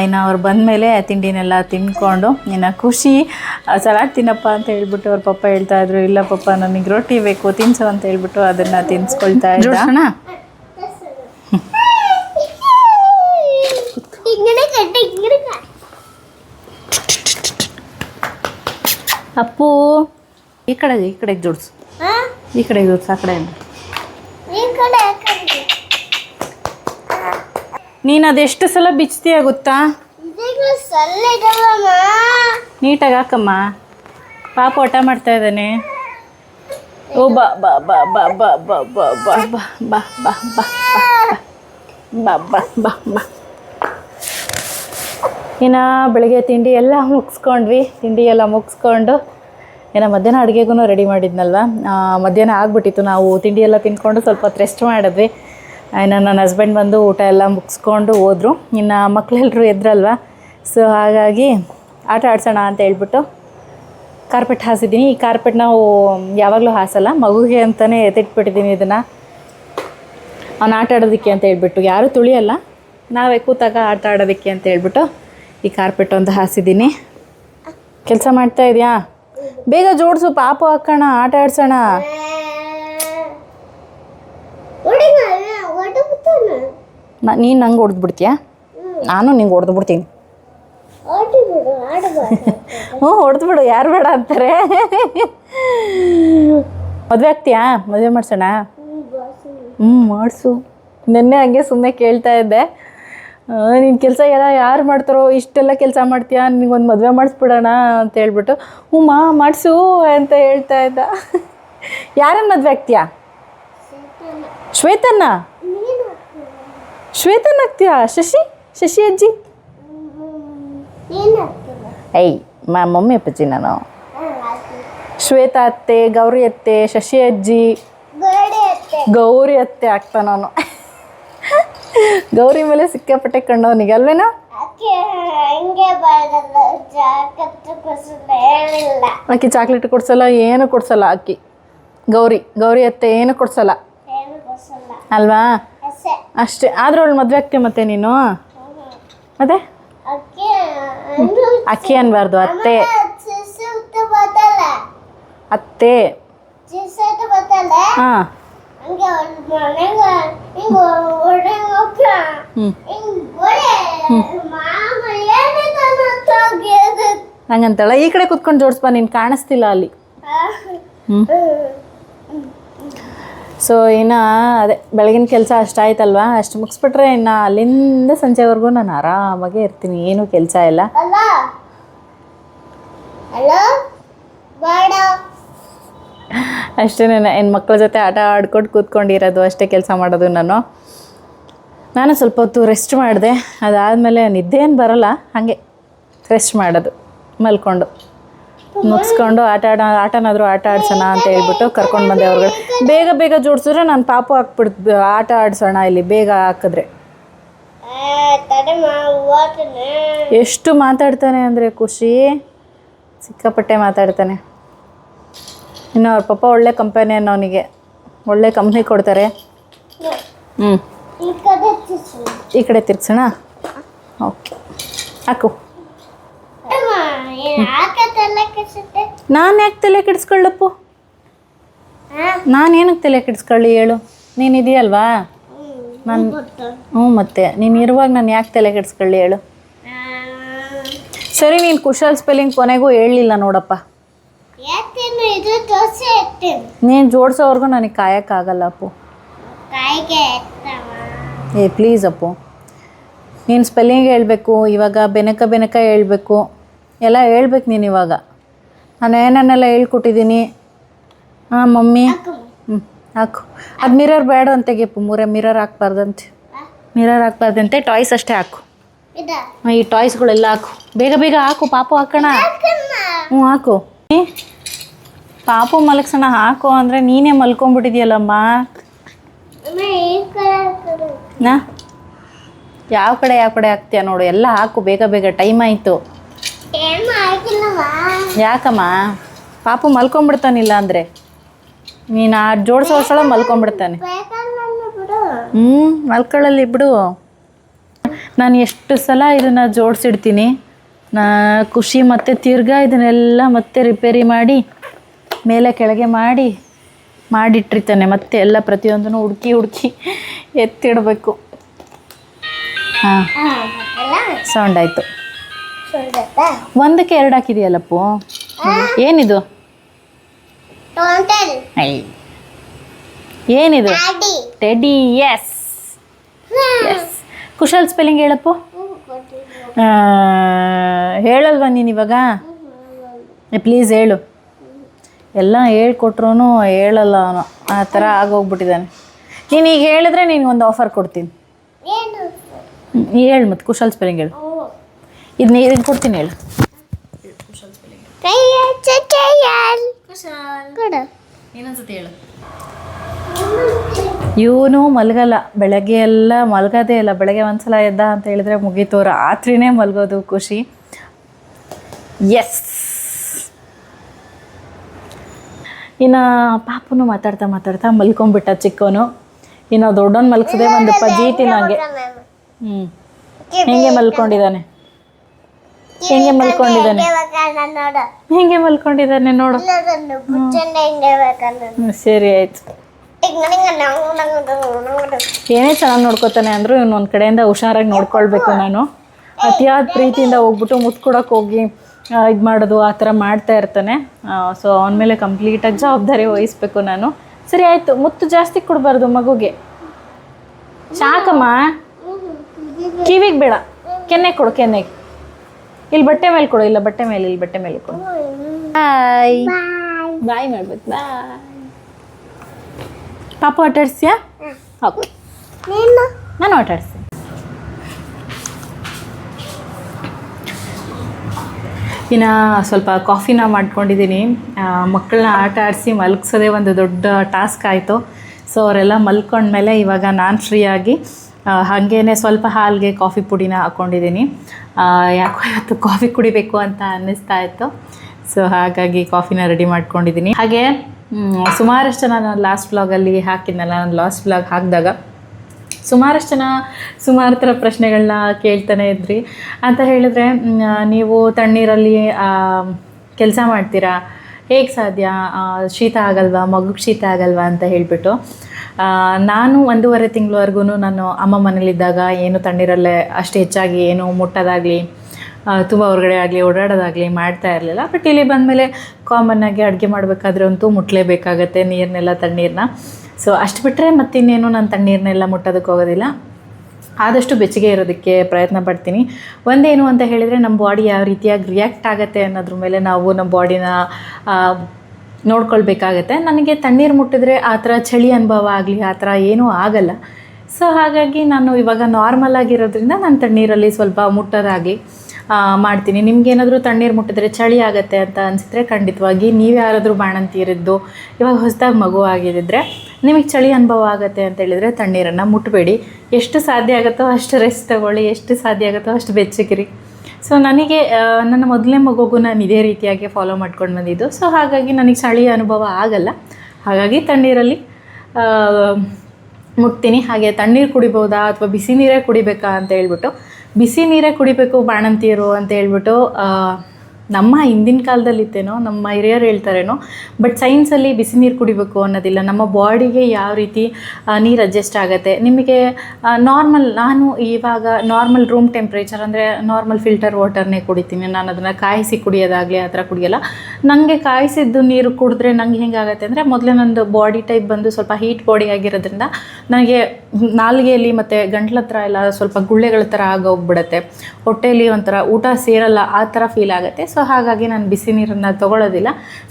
A: ಇನ್ನು ಅವ್ರು ಬಂದಮೇಲೆ ತಿಂಡಿನೆಲ್ಲ ತಿನ್ಕೊಂಡು ಇನ್ನು ಖುಷಿ ಸಲಾಡ್ ತಿನ್ನಪ್ಪ ಅಂತ ಹೇಳ್ಬಿಟ್ಟು ಅವ್ರ ಪಪ್ಪ ಹೇಳ್ತಾ ಇದ್ರು ಇಲ್ಲ ಪಪ್ಪ ನನಗೆ ರೊಟ್ಟಿ ಬೇಕು ತಿನ್ಸು ಅಂತ ಹೇಳ್ಬಿಟ್ಟು ಅದನ್ನು ತಿನ್ಸ್ಕೊಳ್ತಾ ಇದ್ದ. ಅಪ್ಪು ಈ ಕಡೆ ಈ ಕಡೆಗೆ ಜೋಡಿಸು ಈ ಕಡೆಗೆ ಜೋಡಿಸು ಆ
B: ಕಡೆಯಿಂದ
A: ನೀನು ಅದೆಷ್ಟು ಸಲ ಬಿಚ್ತೀಯ ಗೊತ್ತಾ ನೀಟಾಗಿ ಹಾಕಮ್ಮ ಪಾಪ ಊಟ ಮಾಡ್ತಾ ಇದ್ದಾನೆ ಓ ಬಾ ಬಾ ಬಾ ಬಾ ಬಾ ಬಾ ಬಾ ಬಾ ಬಾ ಬಾ ಬಾ ಬಾ ಬಾ ಬಾ ಬಾ ಬಾ ಇನ್ನು ಬೆಳಗ್ಗೆ ತಿಂಡಿ ಎಲ್ಲ ಮುಗಿಸ್ಕೊಂಡ್ವಿ, ತಿಂಡಿ ಎಲ್ಲ ಮುಗಿಸ್ಕೊಂಡು ಏನ ಮಧ್ಯಾಹ್ನ ಅಡುಗೆಗೂ ರೆಡಿ ಮಾಡಿದ್ನಲ್ವ? ಮಧ್ಯಾಹ್ನ ಆಗ್ಬಿಟ್ಟಿತ್ತು ನಾವು, ತಿಂಡಿ ಎಲ್ಲ ತಿಂದ್ಕೊಂಡು ಸ್ವಲ್ಪ ಹೊತ್ತು ರೆಸ್ಟ್ ಮಾಡಿದ್ವಿ. ಇನ್ನು ನನ್ನ ಹಸ್ಬೆಂಡ್ ಬಂದು ಊಟ ಎಲ್ಲ ಮುಗಿಸ್ಕೊಂಡು ಹೋದರು. ಇನ್ನು ಮಕ್ಕಳೆಲ್ಲರೂ ಎದ್ರಲ್ವ? ಸೊ ಹಾಗಾಗಿ ಆಟ ಆಡ್ಸೋಣ ಅಂತ ಹೇಳ್ಬಿಟ್ಟು ಕಾರ್ಪೆಟ್ ಹಾಸಿದ್ದೀನಿ. ಈ ಕಾರ್ಪೆಟ್ ನಾವು ಯಾವಾಗಲೂ ಹಾಸಲ್ಲ, ಮಗುಗೆ ಅಂತಲೇ ಎತ್ತಿಟ್ಬಿಟ್ಟಿದ್ದೀನಿ ಇದನ್ನು. ಅವ್ನು ಆಟ ಆಡೋದಕ್ಕೆ ಅಂತ ಹೇಳ್ಬಿಟ್ಟು, ಯಾರೂ ತುಳಿಯಲ್ಲ, ನಾವೇ ಕೂತಾಗ ಆಟ ಆಡೋದಕ್ಕೆ ಅಂತ ಹೇಳ್ಬಿಟ್ಟು ಈ ಕಾರ್ಪೆಟ್ ಒಂದು ಹಾಸಿದ್ದೀನಿ. ಕೆಲಸ ಮಾಡ್ತಾ ಇದೆಯಾ? ಬೇಗ ಜೋಡಿಸು, ಪಾಪು ಹಾಕೋಣ, ಆಟ ಆಡ್ಸೋಣ. ನೀನು ನಂಗೆ ಹೊಡೆದ್ಬಿಡ್ತೀಯಾ? ನಾನು ನಿಂಗೆ ಹೊಡೆದು ಬಿಡ್ತೀನಿ ಹ್ಞೂ ಹೊಡೆದು ಬಿಡು ಯಾರು ಬೇಡ ಅಂತಾರೆ. ಮದುವೆ ಆಗ್ತೀಯಾ? ಮದುವೆ ಮಾಡ್ಸೋಣ. ಹ್ಞೂ, ಮಾಡಿಸು. ನೆನ್ನೆ ಹಂಗೆ ಸುಮ್ಮನೆ ಕೇಳ್ತಾ ಇದ್ದೆ. ನಿನ್ನ ಕೆಲಸ ಎಲ್ಲ ಯಾರು ಮಾಡ್ತಾರೋ ಇಷ್ಟೆಲ್ಲ ಕೆಲಸ ಮಾಡ್ತೀಯಾ ನಿನಗೊಂದು ಮದುವೆ ಮಾಡಿಸ್ಬಿಡೋಣ ಅಂತ ಹೇಳ್ಬಿಟ್ಟು ಹ್ಞೂ ಮಾ ಮಾಡಿಸು ಅಂತ ಹೇಳ್ತಾ ಇದ್ದ ಯಾರನ್ನು ಮದುವೆ ಆಗ್ತೀಯಾ. ಶ್ವೇತನ್ನ
B: ನೀನು
A: ಶ್ವೇತನ್ ಆಗ್ತೀಯಾ ಶಶಿ ಶಶಿ ಅಜ್ಜಿ. ಐ ಮಾ ಮಮ್ಮಿ ಅಪ್ಪಾಜಿ ನಾನು ಶ್ವೇತಾ ಅತ್ತೆ ಗೌರಿ ಅತ್ತೆ ಶಶಿ ಅಜ್ಜಿ. ಗೌರಿ ಅತ್ತೆ ಆಗ್ತಾ ನಾನು ಗೌರಿ ಮೇಲೆ ಸಿಕ್ಕಾಪಟ್ಟೆ ಕಂಡವನಿಗೆ ಅಲ್ವೇನಾ? ಅಕ್ಕಿ ಚಾಕ್ಲೇಟ್ ಕೊಡ್ಸಲ್ಲ ಏನು ಕೊಡ್ಸಲ್ಲ ಅಕ್ಕಿ ಗೌರಿ ಗೌರಿ ಅತ್ತೆ ಏನು ಕೊಡ್ಸಲ್ಲ? ಅಲ್ವಾ? ಅಷ್ಟೇ. ಆದ್ರೂ ಅವಳು ಮದುವೆ ಆಗ್ತೀಯ ಮತ್ತೆ ನೀನು? ಮತ್ತೆ?
B: ಅಕ್ಕೆ ಅಂದು
A: ಅಕ್ಕಿ ಅನ್ಬಾರ್ದು ಅತ್ತೆ. ಅತ್ತೆ. ಹಾಂ. ಹಂಗಂತಳ ಈ ಕಡೆ ಕುತ್ಕೊಂಡು ಜೋಡಿಸ್ಬಾ ನೀನು ಕಾಣಿಸ್ತಿಲ್ಲ ಅಲ್ಲಿ. ಹ್ಞೂ ಸೊ ಇನ್ನು ಅದೇ ಬೆಳಗಿನ ಕೆಲಸ ಅಷ್ಟಾಯ್ತಲ್ವಾ ಅಷ್ಟು ಮುಗಿಸ್ಬಿಟ್ರೆ ಇನ್ನ ಅಲ್ಲಿಂದ ಸಂಜೆವರೆಗೂ ನಾನು ಆರಾಮಾಗೇ ಇರ್ತೀನಿ. ಏನೂ ಕೆಲಸ ಇಲ್ಲ.
B: ಹಲೋ ನನ್ನ ಮಕ್ಕಳ
A: ಅಷ್ಟೇ ಜೊತೆ ಆಟ ಆಡ್ಕೊಂಡು ಕೂತ್ಕೊಂಡಿರೋದು, ಅಷ್ಟೇ ಕೆಲಸ ಮಾಡೋದು ನಾನು. ನಾನು ಸ್ವಲ್ಪ ಹೊತ್ತು ರೆಸ್ಟ್ ಮಾಡಿದೆ. ಅದಾದಮೇಲೆ ನಿದ್ದೆ ಏನು ಬರಲ್ಲ, ಹಾಗೆ ರೆಸ್ಟ್ ಮಾಡೋದು, ಮಲ್ಕೊಂಡು. ಮುಗಿಸ್ಕೊಂಡು ಆಟ ಆಡ, ಆಟನಾದರೂ ಆಟ ಆಡ್ಸೋಣ ಅಂತ ಹೇಳ್ಬಿಟ್ಟು ಕರ್ಕೊಂಡು ಬಂದೆ ಅವ್ರುಗಳು ಬೇಗ ಬೇಗ ಜೋಡಿಸಿದ್ರೆ ನಾನು ಪಾಪು ಹಾಕ್ಬಿಡ್ತು ಆಟ ಆಡಿಸೋಣ ಇಲ್ಲಿ, ಬೇಗ ಹಾಕಿದ್ರೆ. ಎಷ್ಟು ಮಾತಾಡ್ತಾನೆ ಅಂದರೆ ಖುಷಿ. ಸಿಕ್ಕಾಪಟ್ಟೆ ಮಾತಾಡ್ತಾನೆ. ಇನ್ನು ಅವ್ರ ಪಪ್ಪ ಒಳ್ಳೆ ಕಂಪನಿ ಅನ್ನೋ ಅವನಿಗೆ ಒಳ್ಳೆ ಕಂಪ್ನಿ ಕೊಡ್ತಾರೆ. ಹ್ಞೂ
B: ಈ ಕಡೆ
A: ತಿರ್ಗ್ಸೋಣ? ಓಕೆ. ಹಾಕು. ನಾನು ಯಾಕೆ ತಲೆ ಕೆಡಿಸ್ಕೊಳ್ಳಪ್ಪು? ನಾನು ಏನಕ್ಕೆ ತಲೆ ಕೆಡಿಸ್ಕೊಳ್ಳಿ ಹೇಳು? ನೀನು ಇದೆಯಲ್ವಾ? ನಾನು ಹ್ಞೂ ಮತ್ತೆ. ನೀನು ಇರುವಾಗ ನಾನು ಯಾಕೆ ತಲೆ ಕೆಡಿಸ್ಕೊಳ್ಳಿ ಹೇಳು? ಸರಿ, ನೀನು ಕುಶಲ್ ಸ್ಪೆಲ್ಲಿಂಗ್ ಕೊನೆಗೂ ಹೇಳಲಿಲ್ಲ ನೋಡಪ್ಪ. ನೀನು ಜೋಡಿಸೋವರೆಗೂ ನನಗೆ ಕಾಯಕ್ಕಾಗಲ್ಲ ಅಪ್ಪು. ಏ ಪ್ಲೀಸ್ ಅಪ್ಪು. ನೀನು ಸ್ಪೆಲ್ಲಿಂಗ್ ಹೇಳಬೇಕು ಇವಾಗ ಬೆನಕ ಬೆನಕ ಹೇಳಬೇಕು ಎಲ್ಲ ಹೇಳ್ಬೇಕು ನೀನು ಇವಾಗ. ನಾನು ಏನನ್ನೆಲ್ಲ ಹೇಳ್ಕೊಟ್ಟಿದ್ದೀನಿ? ಹಾಂ ಮಮ್ಮಿ. ಹ್ಞೂ ಹಾಕು. ಅದು ಮಿರರ್ ಬೇಡ ಅಂತ ಗೆಪ್ಪು ಮೂರೇ ಮಿರರ್ ಹಾಕ್ಬಾರ್ದಂತೆ. ಮಿರರ್ ಹಾಕ್ಬಾರ್ದಂತೆ ಟಾಯ್ಸ್ ಅಷ್ಟೇ ಹಾಕು. ಈ ಟಾಯ್ಸ್ಗಳೆಲ್ಲ ಹಾಕು. ಬೇಗ ಬೇಗ ಹಾಕು ಪಾಪು ಹಾಕೋಣ. ಹ್ಞೂ ಹಾಕು. ಪಾಪು ಮಲಗ್ಸೋಣ ಹಾಕು ಅಂದರೆ ನೀನೇ
B: ಮಲ್ಕೊಂಡ್ಬಿಟ್ಟಿದ್ಯಲ್ಲಮ್ಮ.
A: ನಾ? ಯಾವ ಕಡೆ ಯಾವ ಕಡೆ ಹಾಕ್ತೀಯ ನೋಡು ಎಲ್ಲ ಹಾಕು ಬೇಗ ಬೇಗ ಟೈಮ್ ಆಯಿತು. ಯಾಕಮ್ಮ? ಪಾಪು ಮಲ್ಕೊಂಡ್ಬಿಡ್ತಾನಿಲ್ಲ ಅಂದರೆ? ನೀನು ಆ ಜೋಡಿಸೋ
B: ಸಲ ಮಲ್ಕೊಂಡ್ಬಿಡ್ತಾನೆ.
A: ಹ್ಞೂ ಮಲ್ಕೊಳ್ಳಲ್ಲಿ ಬಿಡು. ನಾನು ಎಷ್ಟು ಸಲ ಇದನ್ನು ಜೋಡಿಸಿಡ್ತೀನಿ. ನಾ ಖುಷಿ ಮತ್ತೆ ತಿರ್ಗಾ ಇದನ್ನೆಲ್ಲ ಮತ್ತೆ ರಿಪೇರಿ ಮಾಡಿ ಮೇಲೆ ಕೆಳಗೆ ಮಾಡಿ ಮಾಡಿಟ್ಟಿರ್ತಾನೆ. ಮತ್ತೆ ಎಲ್ಲ ಪ್ರತಿಯೊಂದನ್ನು ಹುಡುಕಿ ಹುಡುಕಿ ಎತ್ತಿಡಬೇಕು. ಹಾಂ. ಸೌಂಡ್ ಆಯಿತು. ಒಂದಕ್ಕೆ ಎರಡು ಹಾಕಿದೆಯಲ್ಲಪ್ಪು? ಏನಿದು? ಏನಿದು? Teddy S S Kushal spelling ಹೇಳಪ್ಪು? ಹೇಳಲ್ವಾ ನೀನು ಇವಾಗ? ಪ್ಲೀಸ್ ಹೇಳು. ಎಲ್ಲ ಹೇಳ್ಕೊಟ್ರೂ ಹೇಳಲ್ಲ ಅವನು. ಆ ಥರ ಆಗೋಗ್ಬಿಟ್ಟಿದ್ದಾನೆ. ನೀನು ಈಗ ಹೇಳಿದ್ರೆ ನಿನಗೆ ಒಂದು ಆಫರ್ ಕೊಡ್ತೀನಿ. ಹೇಳು ಮತ್ತು ಕುಶಲ್ ಸ್ಪೆಲ್ಲಿಂಗ್ ಹೇಳು.
B: ಓ
A: ಇದು ನೀ ಇದನ್ನು ಕೊಡ್ತೀನಿ ಹೇಳು. ಇನ್ನೊಂದ್ಸತಿ ಹೇಳು. ಇವನು ಮಲಗಲ್ಲ ಬೆಳಗ್ಗೆ ಎಲ್ಲ ಮಲಗೋದೇ ಇಲ್ಲ. ಬೆಳಗ್ಗೆ ಒಂದ್ಸಲ ಎದ್ದ ಅಂತ ಹೇಳಿದ್ರೆ ಮುಗೀತು. ರಾತ್ರಿನೇ ಮಲಗೋದು ಖುಷಿ. ಎಸ್ ಇನ್ನು ಪಾಪನು ಮಾತಾಡ್ತಾ ಮಾತಾಡ್ತಾ ಮಲ್ಕೊಂಡ್ಬಿಟ್ಟ ಚಿಕ್ಕವನು. ಇನ್ನು ದೊಡ್ಡವನು ಮಲ್ಗ್ಸದೆ ಒಂದು ಪಜೀತಿ ನಂಗೆ ಹ್ಞೂ ಹೆಂಗೆ. ಮಲ್ಕೊಂಡಿದ್ದಾನೆ? ಹೆಂಗೆ ಮಲ್ಕೊಂಡಿದ್ದಾನೆ? ಹೆಂಗೆ ಮಲ್ಕೊಂಡಿದ್ದಾನೆ ನೋಡು. ಸರಿ ಆಯ್ತು. ಏನೇ ಚೆನ್ನಾಗಿ ನೋಡ್ಕೋತಾನೆ ಅಂದರೂ ಒಂದ್ ಕಡೆಯಿಂದ ಹುಷಾರಾಗಿ ನೋಡ್ಕೊಳ್ಬೇಕು ನಾನು. ಅತಿಯಾದ ಪ್ರೀತಿಯಿಂದ ಹೋಗ್ಬಿಟ್ಟು ಮುತ್ಕೊಡಕ್ ಹೋಗಿ ಇದು ಮಾಡೋದು ಆ ಥರ ಮಾಡ್ತಾ ಇರ್ತಾನೆ. ಸೊ ಅವನ ಮೇಲೆ ಕಂಪ್ಲೀಟಾಗಿ ಜವಾಬ್ದಾರಿ ವಹಿಸ್ಬೇಕು ನಾನು. ಸರಿ ಆಯಿತು. ಮುತ್ತು ಜಾಸ್ತಿ ಕೊಡಬಾರ್ದು ಮಗುಗೆ. ಸಾಕಮ್ಮ. ಕಿವಿಗೆ ಬೇಡ. ಕೆನ್ನೆ ಕೊಡು ಕೆನ್ನೆ. ಇಲ್ಲಿ ಬಟ್ಟೆ ಮೇಲೆ ಕೊಡು. ಇಲ್ಲ ಬಟ್ಟೆ ಮೇಲೆ ಇಲ್ಲಿ ಬಟ್ಟೆ ಮೇಲೆ ಕೊಡು. ಬಾಯ್ ಬಾಯ್ ಮಾಡ್ಬೇಕು ಬಾಯ್ ಪಾಪು ಆಟ ಆಡಿಸ್ಯಾ ಓಕೆ
B: ನಾನು?
A: ಆಟ ಆಡಿಸ್ತೀನಿ ಇನ್ನು ಸ್ವಲ್ಪ ಕಾಫಿನ ಮಾಡ್ಕೊಂಡಿದ್ದೀನಿ. ಮಕ್ಕಳನ್ನ ಆಟ ಆಡಿಸಿ ಮಲಗಿಸೋದೇ ಒಂದು ದೊಡ್ಡ ಟಾಸ್ಕ್ ಆಯಿತು. ಸೊ ಅವರೆಲ್ಲ ಮಲ್ಕೊಂಡ್ಮೇಲೆ ಇವಾಗ ನಾನು ಫ್ರೀಯಾಗಿ ಹಾಗೇ ಸ್ವಲ್ಪ ಹಾಲಿಗೆ ಕಾಫಿ ಪುಡಿನ ಹಾಕ್ಕೊಂಡಿದ್ದೀನಿ ಯಾಕೋ ಇವತ್ತು ಕಾಫಿ ಕುಡಿಬೇಕು ಅಂತ ಅನ್ನಿಸ್ತಾ ಇತ್ತು. ಸೊ ಹಾಗಾಗಿ ಕಾಫಿನ ರೆಡಿ ಮಾಡ್ಕೊಂಡಿದ್ದೀನಿ. ಹಾಗೆ ಸುಮಾರಷ್ಟು ಜನ ನಾನು ಲಾಸ್ಟ್ ಬ್ಲಾಗಲ್ಲಿ ಹಾಕಿದ್ನಲ್ಲ, ನಾನು ಲಾಸ್ಟ್ ಬ್ಲಾಗ್ ಹಾಕಿದಾಗ ಸುಮಾರಷ್ಟು ಜನ ಸುಮಾರು ಥರ ಪ್ರಶ್ನೆಗಳನ್ನ ಕೇಳ್ತಾನೆ ಇದ್ರಿ. ಅಂತ ಹೇಳಿದ್ರೆ ನೀವು ತಣ್ಣೀರಲ್ಲಿ ಕೆಲಸ ಮಾಡ್ತೀರಾ? ಹೇಗೆ ಸಾಧ್ಯ? ಶೀತ ಆಗಲ್ವಾ? ಮಗುಗೆ ಶೀತ ಆಗಲ್ವಾ ಅಂತ ಹೇಳಿಬಿಟ್ಟು. ನಾನು ಒಂದೂವರೆ ತಿಂಗಳವರೆಗೂ ನಾನು ಅಮ್ಮ ಮನೇಲಿದ್ದಾಗ ಏನು ತಣ್ಣೀರಲ್ಲೇ ಅಷ್ಟು ಹೆಚ್ಚಾಗಿ ಏನು ಮುಟ್ಟೋದಾಗಲಿ ತುಂಬ ಹೊರಗಡೆ ಆಗಲಿ, ಓಡಾಡೋದಾಗಲಿ ಮಾಡ್ತಾ ಇರಲಿಲ್ಲ. ಬಟ್ ಇಲ್ಲಿ ಬಂದಮೇಲೆ ಕಾಮನ್ನಾಗಿ ಅಡುಗೆ ಮಾಡಬೇಕಾದ್ರೆ ಅಂತೂ ಮುಟ್ಲೇಬೇಕಾಗತ್ತೆ ನೀರನ್ನೆಲ್ಲ ತಣ್ಣೀರನ್ನ ಸೊ ಅಷ್ಟು ಬಿಟ್ಟರೆ ಮತ್ತಿನ್ನೇನು ನಾನು ತಣ್ಣೀರನ್ನೆಲ್ಲ ಮುಟ್ಟೋದಕ್ಕೆ ಹೋಗೋದಿಲ್ಲ. ಆದಷ್ಟು ಬೆಚ್ಚಗೆ ಇರೋದಕ್ಕೆ ಪ್ರಯತ್ನ ಪಡ್ತೀನಿ. ಒಂದೇನು ಅಂತ ಹೇಳಿದರೆ ನಮ್ಮ ಬಾಡಿ ಯಾವ ರೀತಿಯಾಗಿ ರಿಯಾಕ್ಟ್ ಆಗುತ್ತೆ ಅನ್ನೋದ್ರ ಮೇಲೆ ನಾವು ನಮ್ಮ ಬಾಡಿನ ನೋಡ್ಕೊಳ್ಬೇಕಾಗತ್ತೆ. ನನಗೆ ತಣ್ಣೀರು ಮುಟ್ಟಿದ್ರೆ ಆ ಥರ ಚಳಿ ಅನುಭವ ಆಗಲಿ, ಆ ಥರ ಏನೂ ಆಗಲ್ಲ. ಸೊ ಹಾಗಾಗಿ ನಾನು ಇವಾಗ ನಾರ್ಮಲ್ ಆಗಿರೋದ್ರಿಂದ ನಾನು ತಣ್ಣೀರಲ್ಲಿ ಸ್ವಲ್ಪ ಮುಟ್ಟೋದಾಗಲಿ ಮಾಡ್ತೀನಿ. ನಿಮ್ಗೇನಾದರೂ ತಣ್ಣೀರು ಮುಟ್ಟಿದ್ರೆ ಚಳಿ ಆಗುತ್ತೆ ಅಂತ ಅನಿಸಿದ್ರೆ ಖಂಡಿತವಾಗಿ ನೀವು ಯಾರಾದರೂ ಬಾಣಂತೀರಿದ್ದು ಇವಾಗ ಹೊಸದಾಗಿ ಮಗು ಆಗಿದ್ದರೆ ನಿಮಗೆ ಚಳಿ ಅನುಭವ ಆಗುತ್ತೆ ಅಂತ ಹೇಳಿದರೆ ತಣ್ಣೀರನ್ನು ಮುಟ್ಟಬೇಡಿ ಎಷ್ಟು ಸಾಧ್ಯ ಆಗುತ್ತೋ ಅಷ್ಟು ರೆಸ್ಟ್ ತಗೊಳ್ಳಿ, ಎಷ್ಟು ಸಾಧ್ಯ ಆಗುತ್ತೋ ಅಷ್ಟು ಬೆಚ್ಚಗಿರಿ. ಸೊ ನನಗೆ ನನ್ನ ಮೊದಲನೇ ಮಗುಗೂ ನಾನು ಇದೇ ರೀತಿಯಾಗಿ ಫಾಲೋ ಮಾಡ್ಕೊಂಡು ಬಂದಿದ್ದು. ಸೊ ಹಾಗಾಗಿ ನನಗೆ ಚಳಿ ಅನುಭವ ಆಗಲ್ಲ. ಹಾಗಾಗಿ ತಣ್ಣೀರಲ್ಲಿ ಮುಟ್ತೀನಿ. ಹಾಗೆ ತಣ್ಣೀರು ಕುಡಿಬೋದಾ ಅಥವಾ ಬಿಸಿ ನೀರೇ ಕುಡಿಬೇಕಾ ಅಂತ ಹೇಳ್ಬಿಟ್ಟು ಬಿಸಿ ನೀರೇ ಕುಡಿಬೇಕು ಬಾಣಂತಿಯರು ಅಂತ ಹೇಳ್ಬಿಟ್ಟು ನಮ್ಮ ಹಿಂದಿನ ಕಾಲದಲ್ಲಿತ್ತೇನೋ, ನಮ್ಮ ಹಿರಿಯರು ಹೇಳ್ತಾರೇನೋ ಬಟ್ ಸೈನ್ಸಲ್ಲಿ ಬಿಸಿ ನೀರು ಕುಡಿಬೇಕು ಅನ್ನೋದಿಲ್ಲ. ನಮ್ಮ ಬಾಡಿಗೆ ಯಾವ ರೀತಿ ನೀರು ಅಡ್ಜಸ್ಟ್ ಆಗುತ್ತೆ? ನಿಮಗೆ ನಾರ್ಮಲ್ ನಾನು ಇವಾಗ ನಾರ್ಮಲ್ ರೂಮ್ ಟೆಂಪ್ರೇಚರ್ ಅಂದರೆ ನಾರ್ಮಲ್ ಫಿಲ್ಟರ್ ವಾಟರ್ನೇ ಕುಡಿತೀನಿ. ನಾನು ಅದನ್ನು ಕಾಯಿಸಿ ಕುಡಿಯೋದಾಗಲಿ, ಆ ಥರ ಕುಡಿಯಲ್ಲ. ನನಗೆ ಕಾಯಿಸಿದ್ದು ನೀರು ಕುಡಿದ್ರೆ ನಂಗೆ ಹೆಂಗಾಗತ್ತೆ ಅಂದರೆ, ಮೊದಲೇ ನಂದು ಬಾಡಿ ಟೈಪ್ ಬಂದು ಸ್ವಲ್ಪ ಹೀಟ್ ಬಾಡಿ ಆಗಿರೋದ್ರಿಂದ ನನಗೆ ನಾಲಿಗೆಯಲ್ಲಿ ಮತ್ತು ಗಂಟ್ಲ ಹತ್ರ ಎಲ್ಲ ಸ್ವಲ್ಪ ಗುಳ್ಳೆಗಳ ಥರ ಆಗೋಗ್ಬಿಡುತ್ತೆ. ಹೊಟ್ಟೆಯಲ್ಲಿ ಒಂಥರ ಊಟ ಸೇರಲ್ಲ, ಆ ಥರ ಫೀಲ್ ಆಗುತ್ತೆ. ಸೊ ಹಾಗಾಗಿ ನಾನು ಬಿಸಿ ನೀರನ್ನು ತೊಗೊಳ್ಳೋದಿಲ್ಲ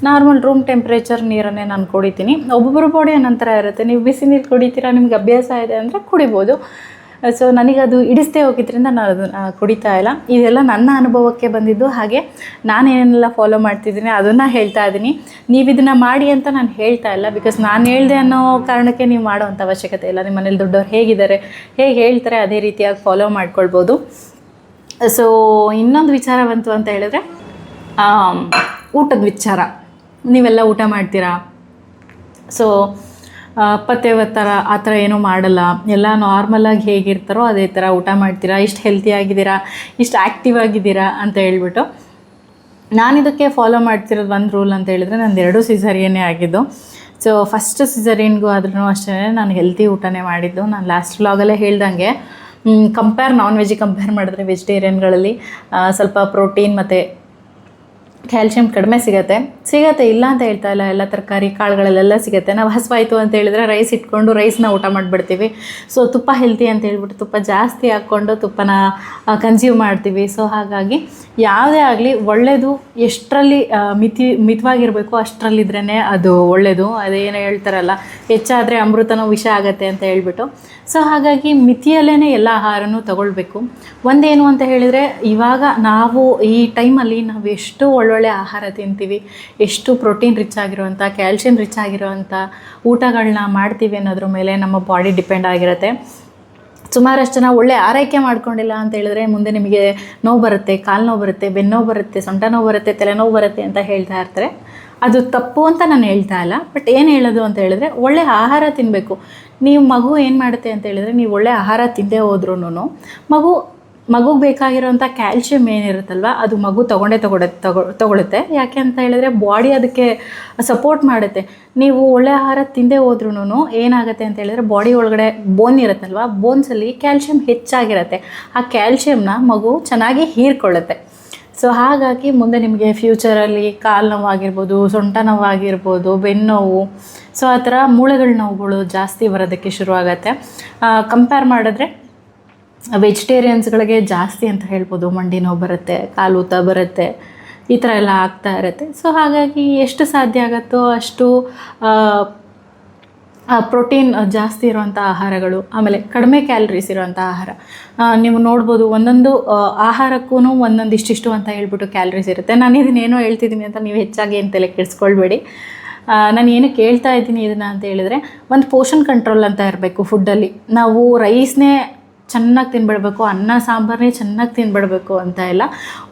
A: ನಾರ್ಮಲ್ ರೂಮ್ ಟೆಂಪ್ರೇಚರ್ ನೀರನ್ನೇ ನಾನು ಕುಡಿತೀನಿ. ಒಬ್ಬೊಬ್ಬರು ಬಾಡಿ ನಂತರ ಇರುತ್ತೆ. ನೀವು ಬಿಸಿ ನೀರು ಕುಡಿತೀರಾ, ನಿಮ್ಗೆ ಅಭ್ಯಾಸ ಇದೆ ಅಂದರೆ ಕುಡಿಬೋದು. ಸೊ ನನಗದು ಇಡಿಸ್ತೇ ಹೋಗಿದ್ರಿಂದ ನಾನು ಅದನ್ನು ಕುಡಿತಾ ಇಲ್ಲ. ಇದೆಲ್ಲ ನನ್ನ ಅನುಭವಕ್ಕೆ ಬಂದಿದ್ದು. ಹಾಗೆ ನಾನೇನೆಲ್ಲ ಫಾಲೋ ಮಾಡ್ತಿದ್ದೀನಿ ಅದನ್ನು ಹೇಳ್ತಾ ಇದ್ದೀನಿ. ನೀವು ಇದನ್ನು ಮಾಡಿ ಅಂತ ನಾನು ಹೇಳ್ತಾ ಇಲ್ಲ. ಬಿಕಾಸ್ ನಾನು ಹೇಳ್ದೆ ಅನ್ನೋ ಕಾರಣಕ್ಕೆ ನೀವು ಮಾಡೋವಂಥ ಅವಶ್ಯಕತೆ ಇಲ್ಲ. ನಿಮ್ಮ ಮನೇಲಿ ದೊಡ್ಡವ್ರು ಹೇಗಿದ್ದಾರೆ, ಹೇಗೆ ಹೇಳ್ತಾರೆ ಅದೇ ರೀತಿಯಾಗಿ ಫಾಲೋ ಮಾಡ್ಕೊಳ್ಬೋದು. ಸೊ ಇನ್ನೊಂದು ವಿಚಾರ ಬಂತು ಅಂತ ಹೇಳಿದ್ರೆ ಊಟದ ವಿಚಾರ. ನೀವೆಲ್ಲ ಊಟ ಮಾಡ್ತೀರಾ? ಸೊ ಪತ್ತೆವ ಥರ ಆ ಥರ ಏನೂ ಮಾಡಲ್ಲ. ಎಲ್ಲ ನಾರ್ಮಲಾಗಿ ಹೇಗಿರ್ತಾರೋ ಅದೇ ಥರ ಊಟ ಮಾಡ್ತೀರಾ? ಇಷ್ಟು ಹೆಲ್ತಿ ಆಗಿದ್ದೀರಾ? ಇಷ್ಟು ಆ್ಯಕ್ಟಿವ್ ಆಗಿದ್ದೀರಾ ಅಂತ ಹೇಳ್ಬಿಟ್ಟು ನಾನು ಇದಕ್ಕೆ ಫಾಲೋ ಮಾಡ್ತಿರೋದು ಒಂದು ರೂಲ್ ಅಂತ ಹೇಳಿದ್ರೆ ನಂದು ಎರಡು ಸಿಸರಿಯನ್ನೇ ಆಗಿದ್ದು. ಸೊ ಫಸ್ಟ್ ಸಿಸರಿಯನ್ಗೂ ಆದ್ರೂ ಅಷ್ಟೇ, ನಾನು ಹೆಲ್ತಿ ಊಟನೇ ಮಾಡಿದ್ದು. ನಾನು ಲಾಸ್ಟ್ ವ್ಲಾಗಲ್ಲೇ ಹೇಳ್ದಂಗೆ ಕಂಪೇರ್ ನಾನ್ ವೆಜ್ ಕಂಪೇರ್ ಮಾಡಿದ್ರೆ ವೆಜಿಟೇರಿಯನ್ಗಳಲ್ಲಿ ಸ್ವಲ್ಪ ಪ್ರೋಟೀನ್ ಮತ್ತು ಕ್ಯಾಲ್ಶಿಯಂ ಕಡಿಮೆ ಸಿಗುತ್ತೆ. ಸಿಗತ್ತೆ, ಇಲ್ಲ ಅಂತ ಹೇಳ್ತಾ ಇಲ್ಲ, ಎಲ್ಲ ತರಕಾರಿ ಕಾಳುಗಳಲ್ಲೆಲ್ಲ ಸಿಗುತ್ತೆ. ನಾವು ಹಸುವಾಯಿತು ಅಂತ ಹೇಳಿದ್ರೆ ರೈಸ್ ಇಟ್ಕೊಂಡು ರೈಸ್ನ ಊಟ ಮಾಡಿಬಿಡ್ತೀವಿ. ಸೊ ತುಪ್ಪ ಹೆಲ್ತಿ ಅಂತ ಹೇಳ್ಬಿಟ್ಟು ತುಪ್ಪ ಜಾಸ್ತಿ ಹಾಕ್ಕೊಂಡು ತುಪ್ಪನ ಕನ್ಸ್ಯೂಮ್ ಮಾಡ್ತೀವಿ. ಸೊ ಹಾಗಾಗಿ ಯಾವುದೇ ಆಗಲಿ ಒಳ್ಳೆಯದು ಎಷ್ಟರಲ್ಲಿ ಮಿತಿ, ಮಿತವಾಗಿರಬೇಕು ಅಷ್ಟರಲ್ಲಿದ್ರೇ ಅದು ಒಳ್ಳೆಯದು ಅದೇನೋ ಹೇಳ್ತಾರಲ್ಲ, ಹೆಚ್ಚಾದರೆ ಅಮೃತನೂ ವಿಷ ಆಗತ್ತೆ ಅಂತ ಹೇಳ್ಬಿಟ್ಟು. ಸೊ ಹಾಗಾಗಿ ಮಿತಿಯಲ್ಲೇ ಎಲ್ಲ ಆಹಾರನೂ ತಗೊಳ್ಬೇಕು. ಒಂದೇನು ಅಂತ ಹೇಳಿದರೆ, ಇವಾಗ ನಾವು ಈ ಟೈಮಲ್ಲಿ ನಾವು ಎಷ್ಟು ಒಳ್ಳೊಳ್ಳೆ ಆಹಾರ ತಿಂತೀವಿ, ಎಷ್ಟು ಪ್ರೋಟೀನ್ ರಿಚ್ ಆಗಿರುವಂಥ, ಕ್ಯಾಲ್ಶಿಯಂ ರಿಚ್ ಆಗಿರುವಂಥ ಊಟಗಳನ್ನ ಮಾಡ್ತೀವಿ ಅನ್ನೋದ್ರ ಮೇಲೆ ನಮ್ಮ ಬಾಡಿ ಡಿಪೆಂಡ್ ಆಗಿರುತ್ತೆ. ಸುಮಾರಷ್ಟು ಜನ ಒಳ್ಳೆ ಆರೈಕೆ ಮಾಡ್ಕೊಂಡಿಲ್ಲ ಅಂತ ಹೇಳಿದ್ರೆ ಮುಂದೆ ನಿಮಗೆ ನೋವು ಬರುತ್ತೆ, ಕಾಲು ನೋವು ಬರುತ್ತೆ ಬೆನ್ನೋವು ಬರುತ್ತೆ, ಸೊಂಟ ನೋವು ಬರುತ್ತೆ ತಲೆನೋವು ಬರುತ್ತೆ ಅಂತ ಹೇಳ್ತಾ ಇರ್ತಾರೆ. ಅದು ತಪ್ಪು ಅಂತ ನಾನು ಹೇಳ್ತಾ ಇಲ್ಲ, ಬಟ್ ಏನು ಹೇಳೋದು ಅಂತ ಹೇಳಿದ್ರೆ ಒಳ್ಳೆ ಆಹಾರ ತಿನ್ನಬೇಕು ನೀವು ಮಗು ಏನು ಮಾಡುತ್ತೆ ಅಂತ ಹೇಳಿದ್ರೆ ನೀವು ಒಳ್ಳೆ ಆಹಾರ ತಿಂದೇ ಹೋದ್ರೂ ಮಗು, ಮಗುಗೆ ಬೇಕಾಗಿರೋಂಥ ಕ್ಯಾಲ್ಶಿಯಂ ಏನಿರುತ್ತಲ್ವ, ಅದು ಮಗು ತೊಗೊಂಡೇ ತಗೊಡೆ ತಗೊ ತಗೊಳುತ್ತೆ ಯಾಕೆ ಅಂತ ಹೇಳಿದ್ರೆ ಬಾಡಿ ಅದಕ್ಕೆ ಸಪೋರ್ಟ್ ಮಾಡುತ್ತೆ. ನೀವು ಒಳ್ಳೆ ಆಹಾರ ತಿಂದೇ ಹೋದ್ರೂ ಏನಾಗುತ್ತೆ ಅಂತ ಹೇಳಿದ್ರೆ ಬಾಡಿ ಒಳಗಡೆ ಬೋನ್ ಇರುತ್ತಲ್ವ ಬೋನ್ಸಲ್ಲಿ ಕ್ಯಾಲ್ಶಿಯಂ ಹೆಚ್ಚಾಗಿರುತ್ತೆ. ಆ ಕ್ಯಾಲ್ಶಿಯಂನ ಮಗು ಚೆನ್ನಾಗಿ ಹೀರ್ಕೊಳ್ಳುತ್ತೆ. ಸೊ ಹಾಗಾಗಿ ಮುಂದೆ ನಿಮಗೆ ಫ್ಯೂಚರಲ್ಲಿ ಕಾಲು ನೋವಾಗಿರ್ಬೋದು, ಸೊಂಟ ನೋವಾಗಿರ್ಬೋದು ಬೆನ್ನೋವು ಸೊ ಆ ಥರ ಮೂಳೆಗಳ ನೋವುಗಳು ಜಾಸ್ತಿ ಬರೋದಕ್ಕೆ ಶುರುವಾಗತ್ತೆ. ಕಂಪೇರ್ ಮಾಡಿದ್ರೆ ವೆಜಿಟೇರಿಯನ್ಸ್ಗಳಿಗೆ ಜಾಸ್ತಿ ಅಂತ ಹೇಳ್ಬೋದು. ಮಂಡಿ ನೋವು ಬರುತ್ತೆ, ಕಾಲು ಊತ ಬರುತ್ತೆ, ಈ ಥರ ಎಲ್ಲ ಆಗ್ತಾ ಇರುತ್ತೆ. ಸೊ ಹಾಗಾಗಿ ಎಷ್ಟು ಸಾಧ್ಯ ಆಗುತ್ತೋ ಅಷ್ಟು ಪ್ರೋಟೀನ್ ಜಾಸ್ತಿ ಇರುವಂಥ ಆಹಾರಗಳು, ಆಮೇಲೆ ಕಡಿಮೆ ಕ್ಯಾಲರೀಸ್ ಇರುವಂಥ ಆಹಾರ. ನೀವು ನೋಡ್ಬೋದು ಒಂದೊಂದು ಆಹಾರಕ್ಕೂ ಒಂದೊಂದು ಇಷ್ಟಿಷ್ಟು ಅಂತ ಹೇಳ್ಬಿಟ್ಟು ಕ್ಯಾಲರೀಸ್ ಇರುತ್ತೆ. ನಾನು ಇದನ್ನೇನೋ ಹೇಳ್ತಿದ್ದೀನಿ ಅಂತ ನೀವು ಹೆಚ್ಚಾಗಿ ಏನು ತಲೆ ಕೆಡಿಸ್ಕೊಳ್ಬೇಡಿ. ನಾನು ಏನಕ್ಕೆ ಹೇಳ್ತಾ ಇದ್ದೀನಿ ಇದನ್ನು ಅಂತ ಹೇಳಿದರೆ, ಒಂದು ಪೋಷನ್ ಕಂಟ್ರೋಲ್ ಅಂತ ಇರಬೇಕು ಫುಡ್ಡಲ್ಲಿ ನಾವು ರೈಸ್ನೇ ಚೆನ್ನಾಗಿ ತಿನ್ಬಿಡ್ಬೇಕು, ಅನ್ನ ಸಾಂಬಾರನ್ನೇ ಚೆನ್ನಾಗಿ ತಿನ್ಬಿಡ್ಬೇಕು ಅಂತ ಇಲ್ಲ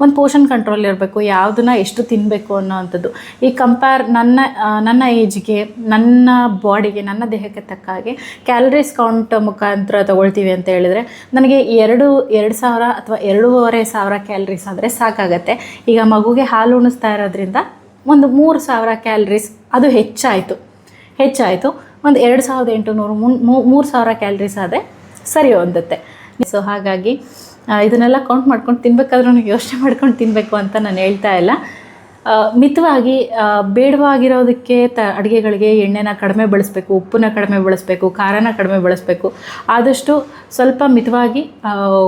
A: ಒಂದು ಪೋಷನ್ ಕಂಟ್ರೋಲ್ ಇರಬೇಕು, ಯಾವುದನ್ನ ಎಷ್ಟು ತಿನ್ನಬೇಕು ಅನ್ನೋವಂಥದ್ದು ಈ ಕಂಪೇರ್ ನನ್ನ ನನ್ನ ಏಜ್ಗೆ ನನ್ನ ಬಾಡಿಗೆ ನನ್ನ ದೇಹಕ್ಕೆ ತಕ್ಕ ಹಾಗೆ ಕ್ಯಾಲರೀಸ್ ಕೌಂಟ್ ಮುಖಾಂತರ ತಗೊಳ್ತೀವಿ ಅಂತ ಹೇಳಿದ್ರೆ ನನಗೆ ಎರಡು ಎರಡು ಸಾವಿರ ಅಥವಾ ಎರಡೂವರೆ ಸಾವಿರ ಕ್ಯಾಲರೀಸ್ ಆದರೆ ಸಾಕಾಗತ್ತೆ. ಈಗ ಮಗುಗೆ ಹಾಲು ಉಣಿಸ್ತಾ ಇರೋದ್ರಿಂದ ಒಂದು ಮೂರು ಸಾವಿರ ಕ್ಯಾಲರೀಸ್ ಅದು ಹೆಚ್ಚಾಯಿತು. ಹೆಚ್ಚಾಯಿತು. ಒಂದು ಎರಡು ಸಾವಿರದ ಎಂಟುನೂರು, ಮುನ್ ಮೂರು ಸಾವಿರ ಕ್ಯಾಲರೀಸ್ ಆದರೆ ಸರಿ ಹೊಂದುತ್ತೆ ಸೊ ಹಾಗಾಗಿ ಇದನ್ನೆಲ್ಲ ಕೌಂಟ್ ಮಾಡ್ಕೊಂಡು ತಿನ್ಬೇಕಾದ್ರೂ ಯೋಚನೆ ಮಾಡ್ಕೊಂಡು ತಿನ್ನಬೇಕು ಅಂತ ನಾನು ಹೇಳ್ತಾ ಇಲ್ಲ. ಮಿತವಾಗಿ ಬೇಡವಾಗಿರೋದಕ್ಕೆ ತ, ಅಡುಗೆಗಳಿಗೆ ಎಣ್ಣೆನ ಕಡಿಮೆ ಬಳಸಬೇಕು, ಉಪ್ಪನ್ನ ಕಡಿಮೆ ಬಳಸಬೇಕು, ಖಾರನ ಕಡಿಮೆ ಬಳಸಬೇಕು. ಆದಷ್ಟು ಸ್ವಲ್ಪ ಮಿತವಾಗಿ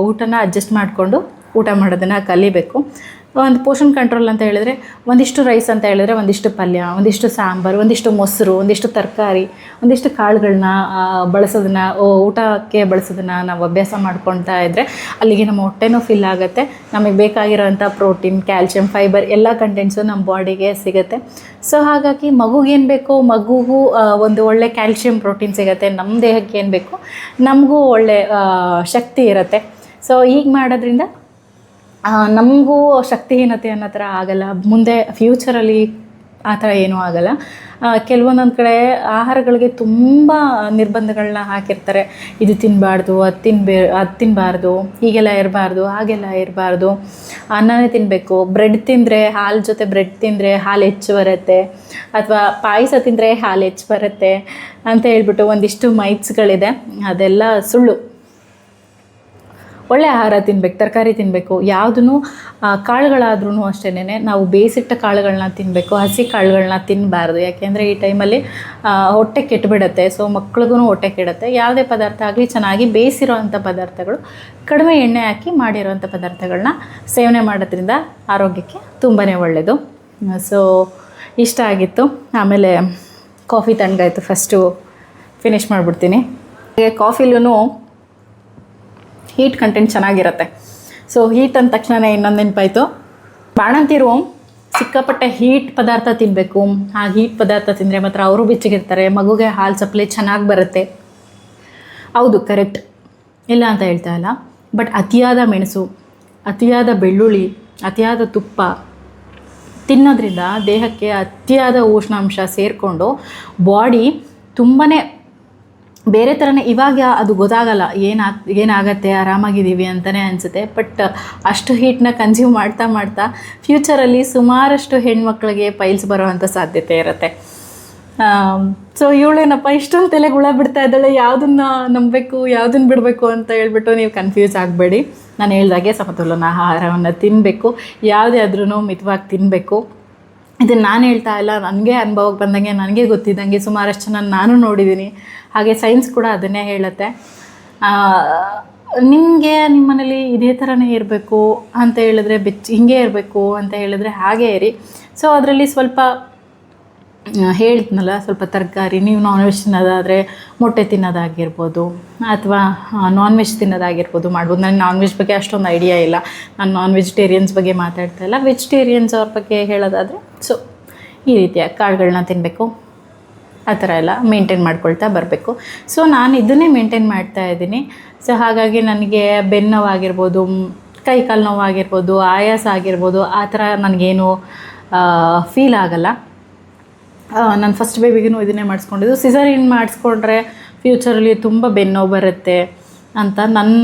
A: ಊಟನ ಅಡ್ಜಸ್ಟ್ ಮಾಡಿಕೊಂಡು ಊಟ ಮಾಡೋದನ್ನು ಕಲಿಬೇಕು. ಒಂದು ಪೋಷನ್ ಕಂಟ್ರೋಲ್ ಅಂತ ಹೇಳಿದ್ರೆ ಒಂದಿಷ್ಟು ರೈಸ್ ಅಂತ ಹೇಳಿದ್ರೆ ಒಂದಿಷ್ಟು ಪಲ್ಯ, ಒಂದಿಷ್ಟು ಸಾಂಬಾರು, ಒಂದಿಷ್ಟು ಮೊಸರು, ಒಂದಿಷ್ಟು ತರಕಾರಿ, ಒಂದಿಷ್ಟು ಕಾಳುಗಳನ್ನ ಬಳಸೋದನ್ನ ಊಟಕ್ಕೆ ಬಳಸೋದನ್ನ ನಾವು ಅಭ್ಯಾಸ ಮಾಡ್ಕೊತಾ ಇದ್ದರೆ ಅಲ್ಲಿಗೆ ನಮ್ಮ ಹೊಟ್ಟೆನೂ ಫಿಲ್ ಆಗುತ್ತೆ. ನಮಗೆ ಬೇಕಾಗಿರೋಂಥ ಪ್ರೋಟೀನ್ ಕ್ಯಾಲ್ಶಿಯಂ ಫೈಬರ್ ಎಲ್ಲ ಕಂಟೆಂಟ್ಸು ನಮ್ಮ ಬಾಡಿಗೆ ಸಿಗುತ್ತೆ. ಸೊ ಹಾಗಾಗಿ ಮಗುಗೇನು ಬೇಕೋ? ಮಗುಗೂ ಒಂದು ಒಳ್ಳೆ ಕ್ಯಾಲ್ಶಿಯಂ ಪ್ರೋಟೀನ್ ಸಿಗುತ್ತೆ. ನಮ್ಮ ದೇಹಕ್ಕೆ ಏನು ಬೇಕು? ನಮಗೂ ಒಳ್ಳೆ ಶಕ್ತಿ ಇರುತ್ತೆ. ಸೊ ಈಗ ಮಾಡೋದ್ರಿಂದ ನಮಗೂ ಶಕ್ತಿಹೀನತೆ ಅನ್ನೋ ಥರ ಆಗಲ್ಲ. ಮುಂದೆ ಫ್ಯೂಚರಲ್ಲಿ ಆ ಥರ ಏನೂ ಆಗಲ್ಲ. ಕೆಲವೊಂದೊಂದು ಕಡೆ ಆಹಾರಗಳಿಗೆ ತುಂಬ ನಿರ್ಬಂಧಗಳನ್ನ ಹಾಕಿರ್ತಾರೆ. ಇದು ತಿನ್ನಬಾರ್ದು ಅದು ತಿನ್ಬೇ, ಅದು ತಿನ್ನಬಾರ್ದು ಹೀಗೆಲ್ಲ ಇರಬಾರ್ದು, ಹಾಗೆಲ್ಲ ಇರಬಾರ್ದು. ಅನ್ನನೇ ತಿನ್ನಬೇಕು ಬ್ರೆಡ್ ತಿಂದರೆ ಹಾಲು ಜೊತೆ ಬ್ರೆಡ್ ತಿಂದರೆ ಹಾಲು ಹೆಚ್ಚು ಬರುತ್ತೆ. ಅಥವಾ ಪಾಯಸ ತಿಂದರೆ ಹಾಲು ಹೆಚ್ಚು ಬರುತ್ತೆ ಅಂತ ಹೇಳ್ಬಿಟ್ಟು ಒಂದಿಷ್ಟು ಮೈತ್ಸ್ಗಳಿದೆ ಅದೆಲ್ಲ ಸುಳ್ಳು. ಒಳ್ಳೆ ಆಹಾರ ತಿನ್ಬೇಕು, ತರಕಾರಿ ತಿನ್ನಬೇಕು ಯಾವುದೂ ಕಾಳುಗಳಾದ್ರೂ ಅಷ್ಟೇನೆ ನಾವು ಬೇಯಿಸಿಟ್ಟ ಕಾಳುಗಳನ್ನ ತಿನ್ನಬೇಕು ಹಸಿ ಕಾಳುಗಳನ್ನ ತಿನ್ನಬಾರ್ದು ಯಾಕೆಂದರೆ ಈ ಟೈಮಲ್ಲಿ ಹೊಟ್ಟೆ ಕೆಟ್ಟುಬಿಡತ್ತೆ ಸೊ ಮಕ್ಳಿಗೂ ಹೊಟ್ಟೆ ಕೆಡುತ್ತೆ. ಯಾವುದೇ ಪದಾರ್ಥ ಆಗಲಿ ಚೆನ್ನಾಗಿ ಬೇಯಿಸಿರೋವಂಥ ಪದಾರ್ಥಗಳು, ಕಡಿಮೆ ಎಣ್ಣೆ ಹಾಕಿ ಮಾಡಿರುವಂಥ ಪದಾರ್ಥಗಳನ್ನ ಸೇವನೆ ಮಾಡೋದ್ರಿಂದ ಆರೋಗ್ಯಕ್ಕೆ ತುಂಬಾ ಒಳ್ಳೆಯದು ಸೊ, ಇಷ್ಟ ಆಗಿತ್ತು. ಆಮೇಲೆ ಕಾಫಿ ತಣ್ಣಗಾಯಿತು. ಫಸ್ಟು ಫಿನಿಷ್ ಮಾಡಿಬಿಡ್ತೀನಿ. ಹಾಗೆ ಕಾಫಿಲೂ ಹೀಟ್ ಕಂಟೆಂಟ್ ಚೆನ್ನಾಗಿರುತ್ತೆ. ಸೊ ಹೀಟ್ ಅಂದ ತಕ್ಷಣ ಇನ್ನೊಂದು ನೆನಪಾಯಿತು. ಬಾಣಂತಿರು ಸಿಕ್ಕಾಪಟ್ಟೆ ಹೀಟ್ ಪದಾರ್ಥ ತಿನ್ನಬೇಕು ಆ ಹೀಟ್ ಪದಾರ್ಥ ತಿಂದರೆ ಮಾತ್ರ ಅವರು ಬೆಚ್ಚಗಿರ್ತಾರೆ, ಮಗುಗೆ ಹಾಲು ಸಪ್ಲೈ ಚೆನ್ನಾಗಿ ಬರುತ್ತೆ. ಹೌದು ಕರೆಕ್ಟ್ ಇಲ್ಲ ಅಂತ ಹೇಳ್ತಾ ಇಲ್ಲ. ಬಟ್ ಅತಿಯಾದ ಮೆಣಸು, ಅತಿಯಾದ ಬೆಳ್ಳುಳ್ಳಿ, ಅತಿಯಾದ ತುಪ್ಪ ತಿನ್ನೋದ್ರಿಂದ ದೇಹಕ್ಕೆ ಅತಿಯಾದ ಉಷ್ಣಾಂಶ ಸೇರಿಕೊಂಡು ಬಾಡಿ ತುಂಬಾ ಬೇರೆ ಥರನೇ ಇವಾಗ ಅದು ಗೊತ್ತಾಗಲ್ಲ, ಏನಾಗ್, ಏನಾಗತ್ತೆ, ಆರಾಮಾಗಿದ್ದೀವಿ ಅಂತಲೇ ಅನಿಸುತ್ತೆ. ಬಟ್ ಅಷ್ಟು ಹೀಟ್ನ ಕನ್ಸ್ಯೂಮ್ ಮಾಡ್ತಾ ಮಾಡ್ತಾ ಫ್ಯೂಚರಲ್ಲಿ ಸುಮಾರಷ್ಟು ಹೆಣ್ಮಕ್ಳಿಗೆ ಪೈಲ್ಸ್ ಬರೋವಂಥ ಸಾಧ್ಯತೆ ಇರುತ್ತೆ. ಸೊ ಇವಳೇನಪ್ಪ, ಇಷ್ಟೊಂದು ತಲೆಗೆ ಉಳ ಬಿಡ್ತಾ ಇದ್ದಾಳೆ, ಯಾವುದನ್ನ ನಂಬಬೇಕು ಯಾವುದನ್ನ ಬಿಡಬೇಕು ಅಂತ ಹೇಳ್ಬಿಟ್ಟು ನೀವು ಕನ್ಫ್ಯೂಸ್ ಆಗಬೇಡಿ. ನಾನು ಹೇಳ್ದಾಗೆ ಸಮತೋಲನ ಆಹಾರವನ್ನು ತಿನ್ನಬೇಕು ಯಾವುದೇ ಆದ್ರೂ ಮಿತವಾಗಿ ತಿನ್ನಬೇಕು ಇದನ್ನು ನಾನು ಹೇಳ್ತಾ ಇಲ್ಲ, ನನಗೆ ಅನುಭವಕ್ಕೆ ಬಂದಂಗೆ, ನನಗೆ ಗೊತ್ತಿದ್ದಂಗೆ ಸುಮಾರಷ್ಟು ಜನ ನಾನು ನೋಡಿದ್ದೀನಿ ಹಾಗೆ ಸೈನ್ಸ್ ಕೂಡ ಅದನ್ನೇ ಹೇಳುತ್ತೆ. ನಿಮಗೆ ನಿಮ್ಮ ಮನೇಲಿ ಇದೇ ಥರನೇ ಇರಬೇಕು ಅಂತ ಹೇಳಿದ್ರೆ ಬೆಚ್ಚ, ಹಿಂಗೆ ಇರಬೇಕು ಅಂತ ಹೇಳಿದ್ರೆ ಹಾಗೆ ಇರಿ. ಸೊ ಅದರಲ್ಲಿ ಸ್ವಲ್ಪ ಹೇಳಿದ್ನಲ್ಲ, ಸ್ವಲ್ಪ ತರಕಾರಿ, ನೀವು ನಾನ್ ವೆಜ್ ತಿನ್ನೋದಾದರೆ ಮೊಟ್ಟೆ ತಿನ್ನೋದಾಗಿರ್ಬೋದು, ಅಥವಾ ನಾನ್ ವೆಜ್ ತಿನ್ನೋದಾಗಿರ್ಬೋದು ಮಾಡ್ಬೋದು. ನನಗೆ ನಾನ್ ವೆಜ್ ಬಗ್ಗೆ ಅಷ್ಟೊಂದು ಐಡಿಯಾ ಇಲ್ಲ. ನಾನು ನಾನ್ ವೆಜಿಟೇರಿಯನ್ಸ್ ಬಗ್ಗೆ ಮಾತಾಡ್ತಾ ಇಲ್ಲ. ವೆಜಿಟೇರಿಯನ್ಸ್ ಅವ್ರ ಬಗ್ಗೆ ಹೇಳೋದಾದರೆ ಸೊ ಈ ರೀತಿಯ ಕಾಳುಗಳನ್ನ ತಿನ್ನಬೇಕು ಆ ಥರ ಎಲ್ಲ ಮೇಂಟೈನ್ ಮಾಡ್ಕೊಳ್ತಾ ಬರಬೇಕು. ಸೊ ನಾನು ಇದನ್ನೇ ಮೇಂಟೈನ್ ಮಾಡ್ತಾ ಇದ್ದೀನಿ. ಸೊ ಹಾಗಾಗಿ ನನಗೆ ಬೆನ್ನು ನೋವಾಗಿರ್ಬೋದು ಕೈ ಕಾಲು ನೋವಾಗಿರ್ಬೋದು, ಆಯಾಸ ಆಗಿರ್ಬೋದು, ಆ ಥರ ನನಗೇನು ಫೀಲ್ ಆಗಲ್ಲ. ನಾನು ಫಸ್ಟ್ ಬೇಬಿಗೂ ಇದನ್ನೇ ಮಾಡಿಸ್ಕೊಂಡಿದ್ದು ಸಿಸರಿನ್ ಮಾಡಿಸ್ಕೊಂಡ್ರೆ ಫ್ಯೂಚರಲ್ಲಿ ತುಂಬ ಬೆನ್ನೋವು ಬರುತ್ತೆ ಅಂತ ನನ್ನ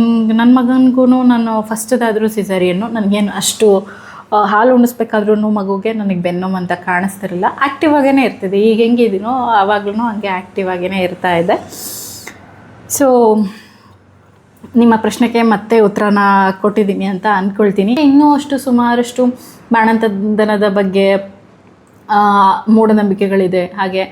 A: ನನ್ನ ಮಗನಿಗೂ ನಾನು ಫಸ್ಟ್ದಾದರೂ ಸಿಸರಿಯನ್ನು ನನಗೇನು ಅಷ್ಟು ಹಾಲು ಉಣಿಸ್ಬೇಕಾದ್ರೂ ಮಗುಗೆ ನನಗೆ ಬೆನ್ನೋವು ಅಂತ ಕಾಣಿಸ್ತಿರಲಿಲ್ಲ ಆ್ಯಕ್ಟಿವ್ ಆಗೇ ಇರ್ತಿದೆ. ಈಗ ಹೆಂಗಿದ್ದೀನೋ ಆವಾಗ್ಲೂ ಹಂಗೆ ಆ್ಯಕ್ಟಿವ್ ಆಗೇ ಇರ್ತಾ ಇದೆ. ಸೊ ನಿಮ್ಮ ಪ್ರಶ್ನೆಗೆ ಮತ್ತೆ ಉತ್ತರನ ಕೊಟ್ಟಿದ್ದೀನಿ ಅಂತ ಅಂದ್ಕೊಳ್ತೀನಿ ಇನ್ನೂ ಅಷ್ಟು ಸುಮಾರಷ್ಟು ಬಾಣಂತನದ ಬಗ್ಗೆ ಮೂಢನಂಬಿಕೆಗಳಿದೆ. ಹಾಗೆ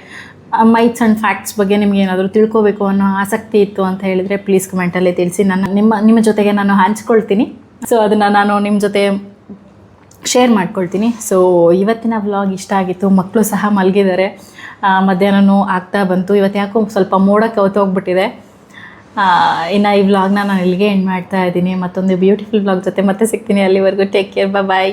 A: ಮೈಟ್ಸ್ ಆ್ಯಂಡ್ ಫ್ಯಾಕ್ಟ್ಸ್ ಬಗ್ಗೆ ನಿಮ್ಗೆ ಏನಾದರೂ ತಿಳ್ಕೋಬೇಕು ಅನ್ನೋ ಆಸಕ್ತಿ ಇತ್ತು ಅಂತ ಹೇಳಿದರೆ ಪ್ಲೀಸ್ ಕಮೆಂಟಲ್ಲಿ ತಿಳಿಸಿ. ನಾನು ನಿಮ್ಮ ನಿಮ್ಮ ಜೊತೆಗೆ ನಾನು ಹಂಚ್ಕೊಳ್ತೀನಿ. ಸೊ ಅದನ್ನು ನಾನು ನಿಮ್ಮ ಜೊತೆ ಶೇರ್ ಮಾಡ್ಕೊಳ್ತೀನಿ. ಸೊ ಇವತ್ತಿನ ವ್ಲಾಗ್ ಇಷ್ಟ ಆಗಿತ್ತು. ಮಕ್ಕಳು ಸಹ ಮಲಗಿದ್ದಾರೆ. ಮಧ್ಯಾಹ್ನನೂ ಆಗ್ತಾ ಬಂತು. ಇವತ್ತು ಯಾಕೋ ಸ್ವಲ್ಪ ಮೋಡ ಕವತೋಗ್ಬಿಟ್ಟಿದೆ ಇನ್ನು ಈ ವ್ಲಾಗ್ನ ನಾನು ಇಲ್ಲಿಗೆ ಎಂಡ್ ಮಾಡ್ತಾ ಇದ್ದೀನಿ. ಮತ್ತೊಂದು ಬ್ಯೂಟಿಫುಲ್ ವ್ಲಾಗ್ ಜೊತೆ ಮತ್ತೆ ಸಿಗ್ತೀನಿ. ಅಲ್ಲಿವರೆಗೂ ಟೇಕ್ ಕೇರ್ ಬಾಯ್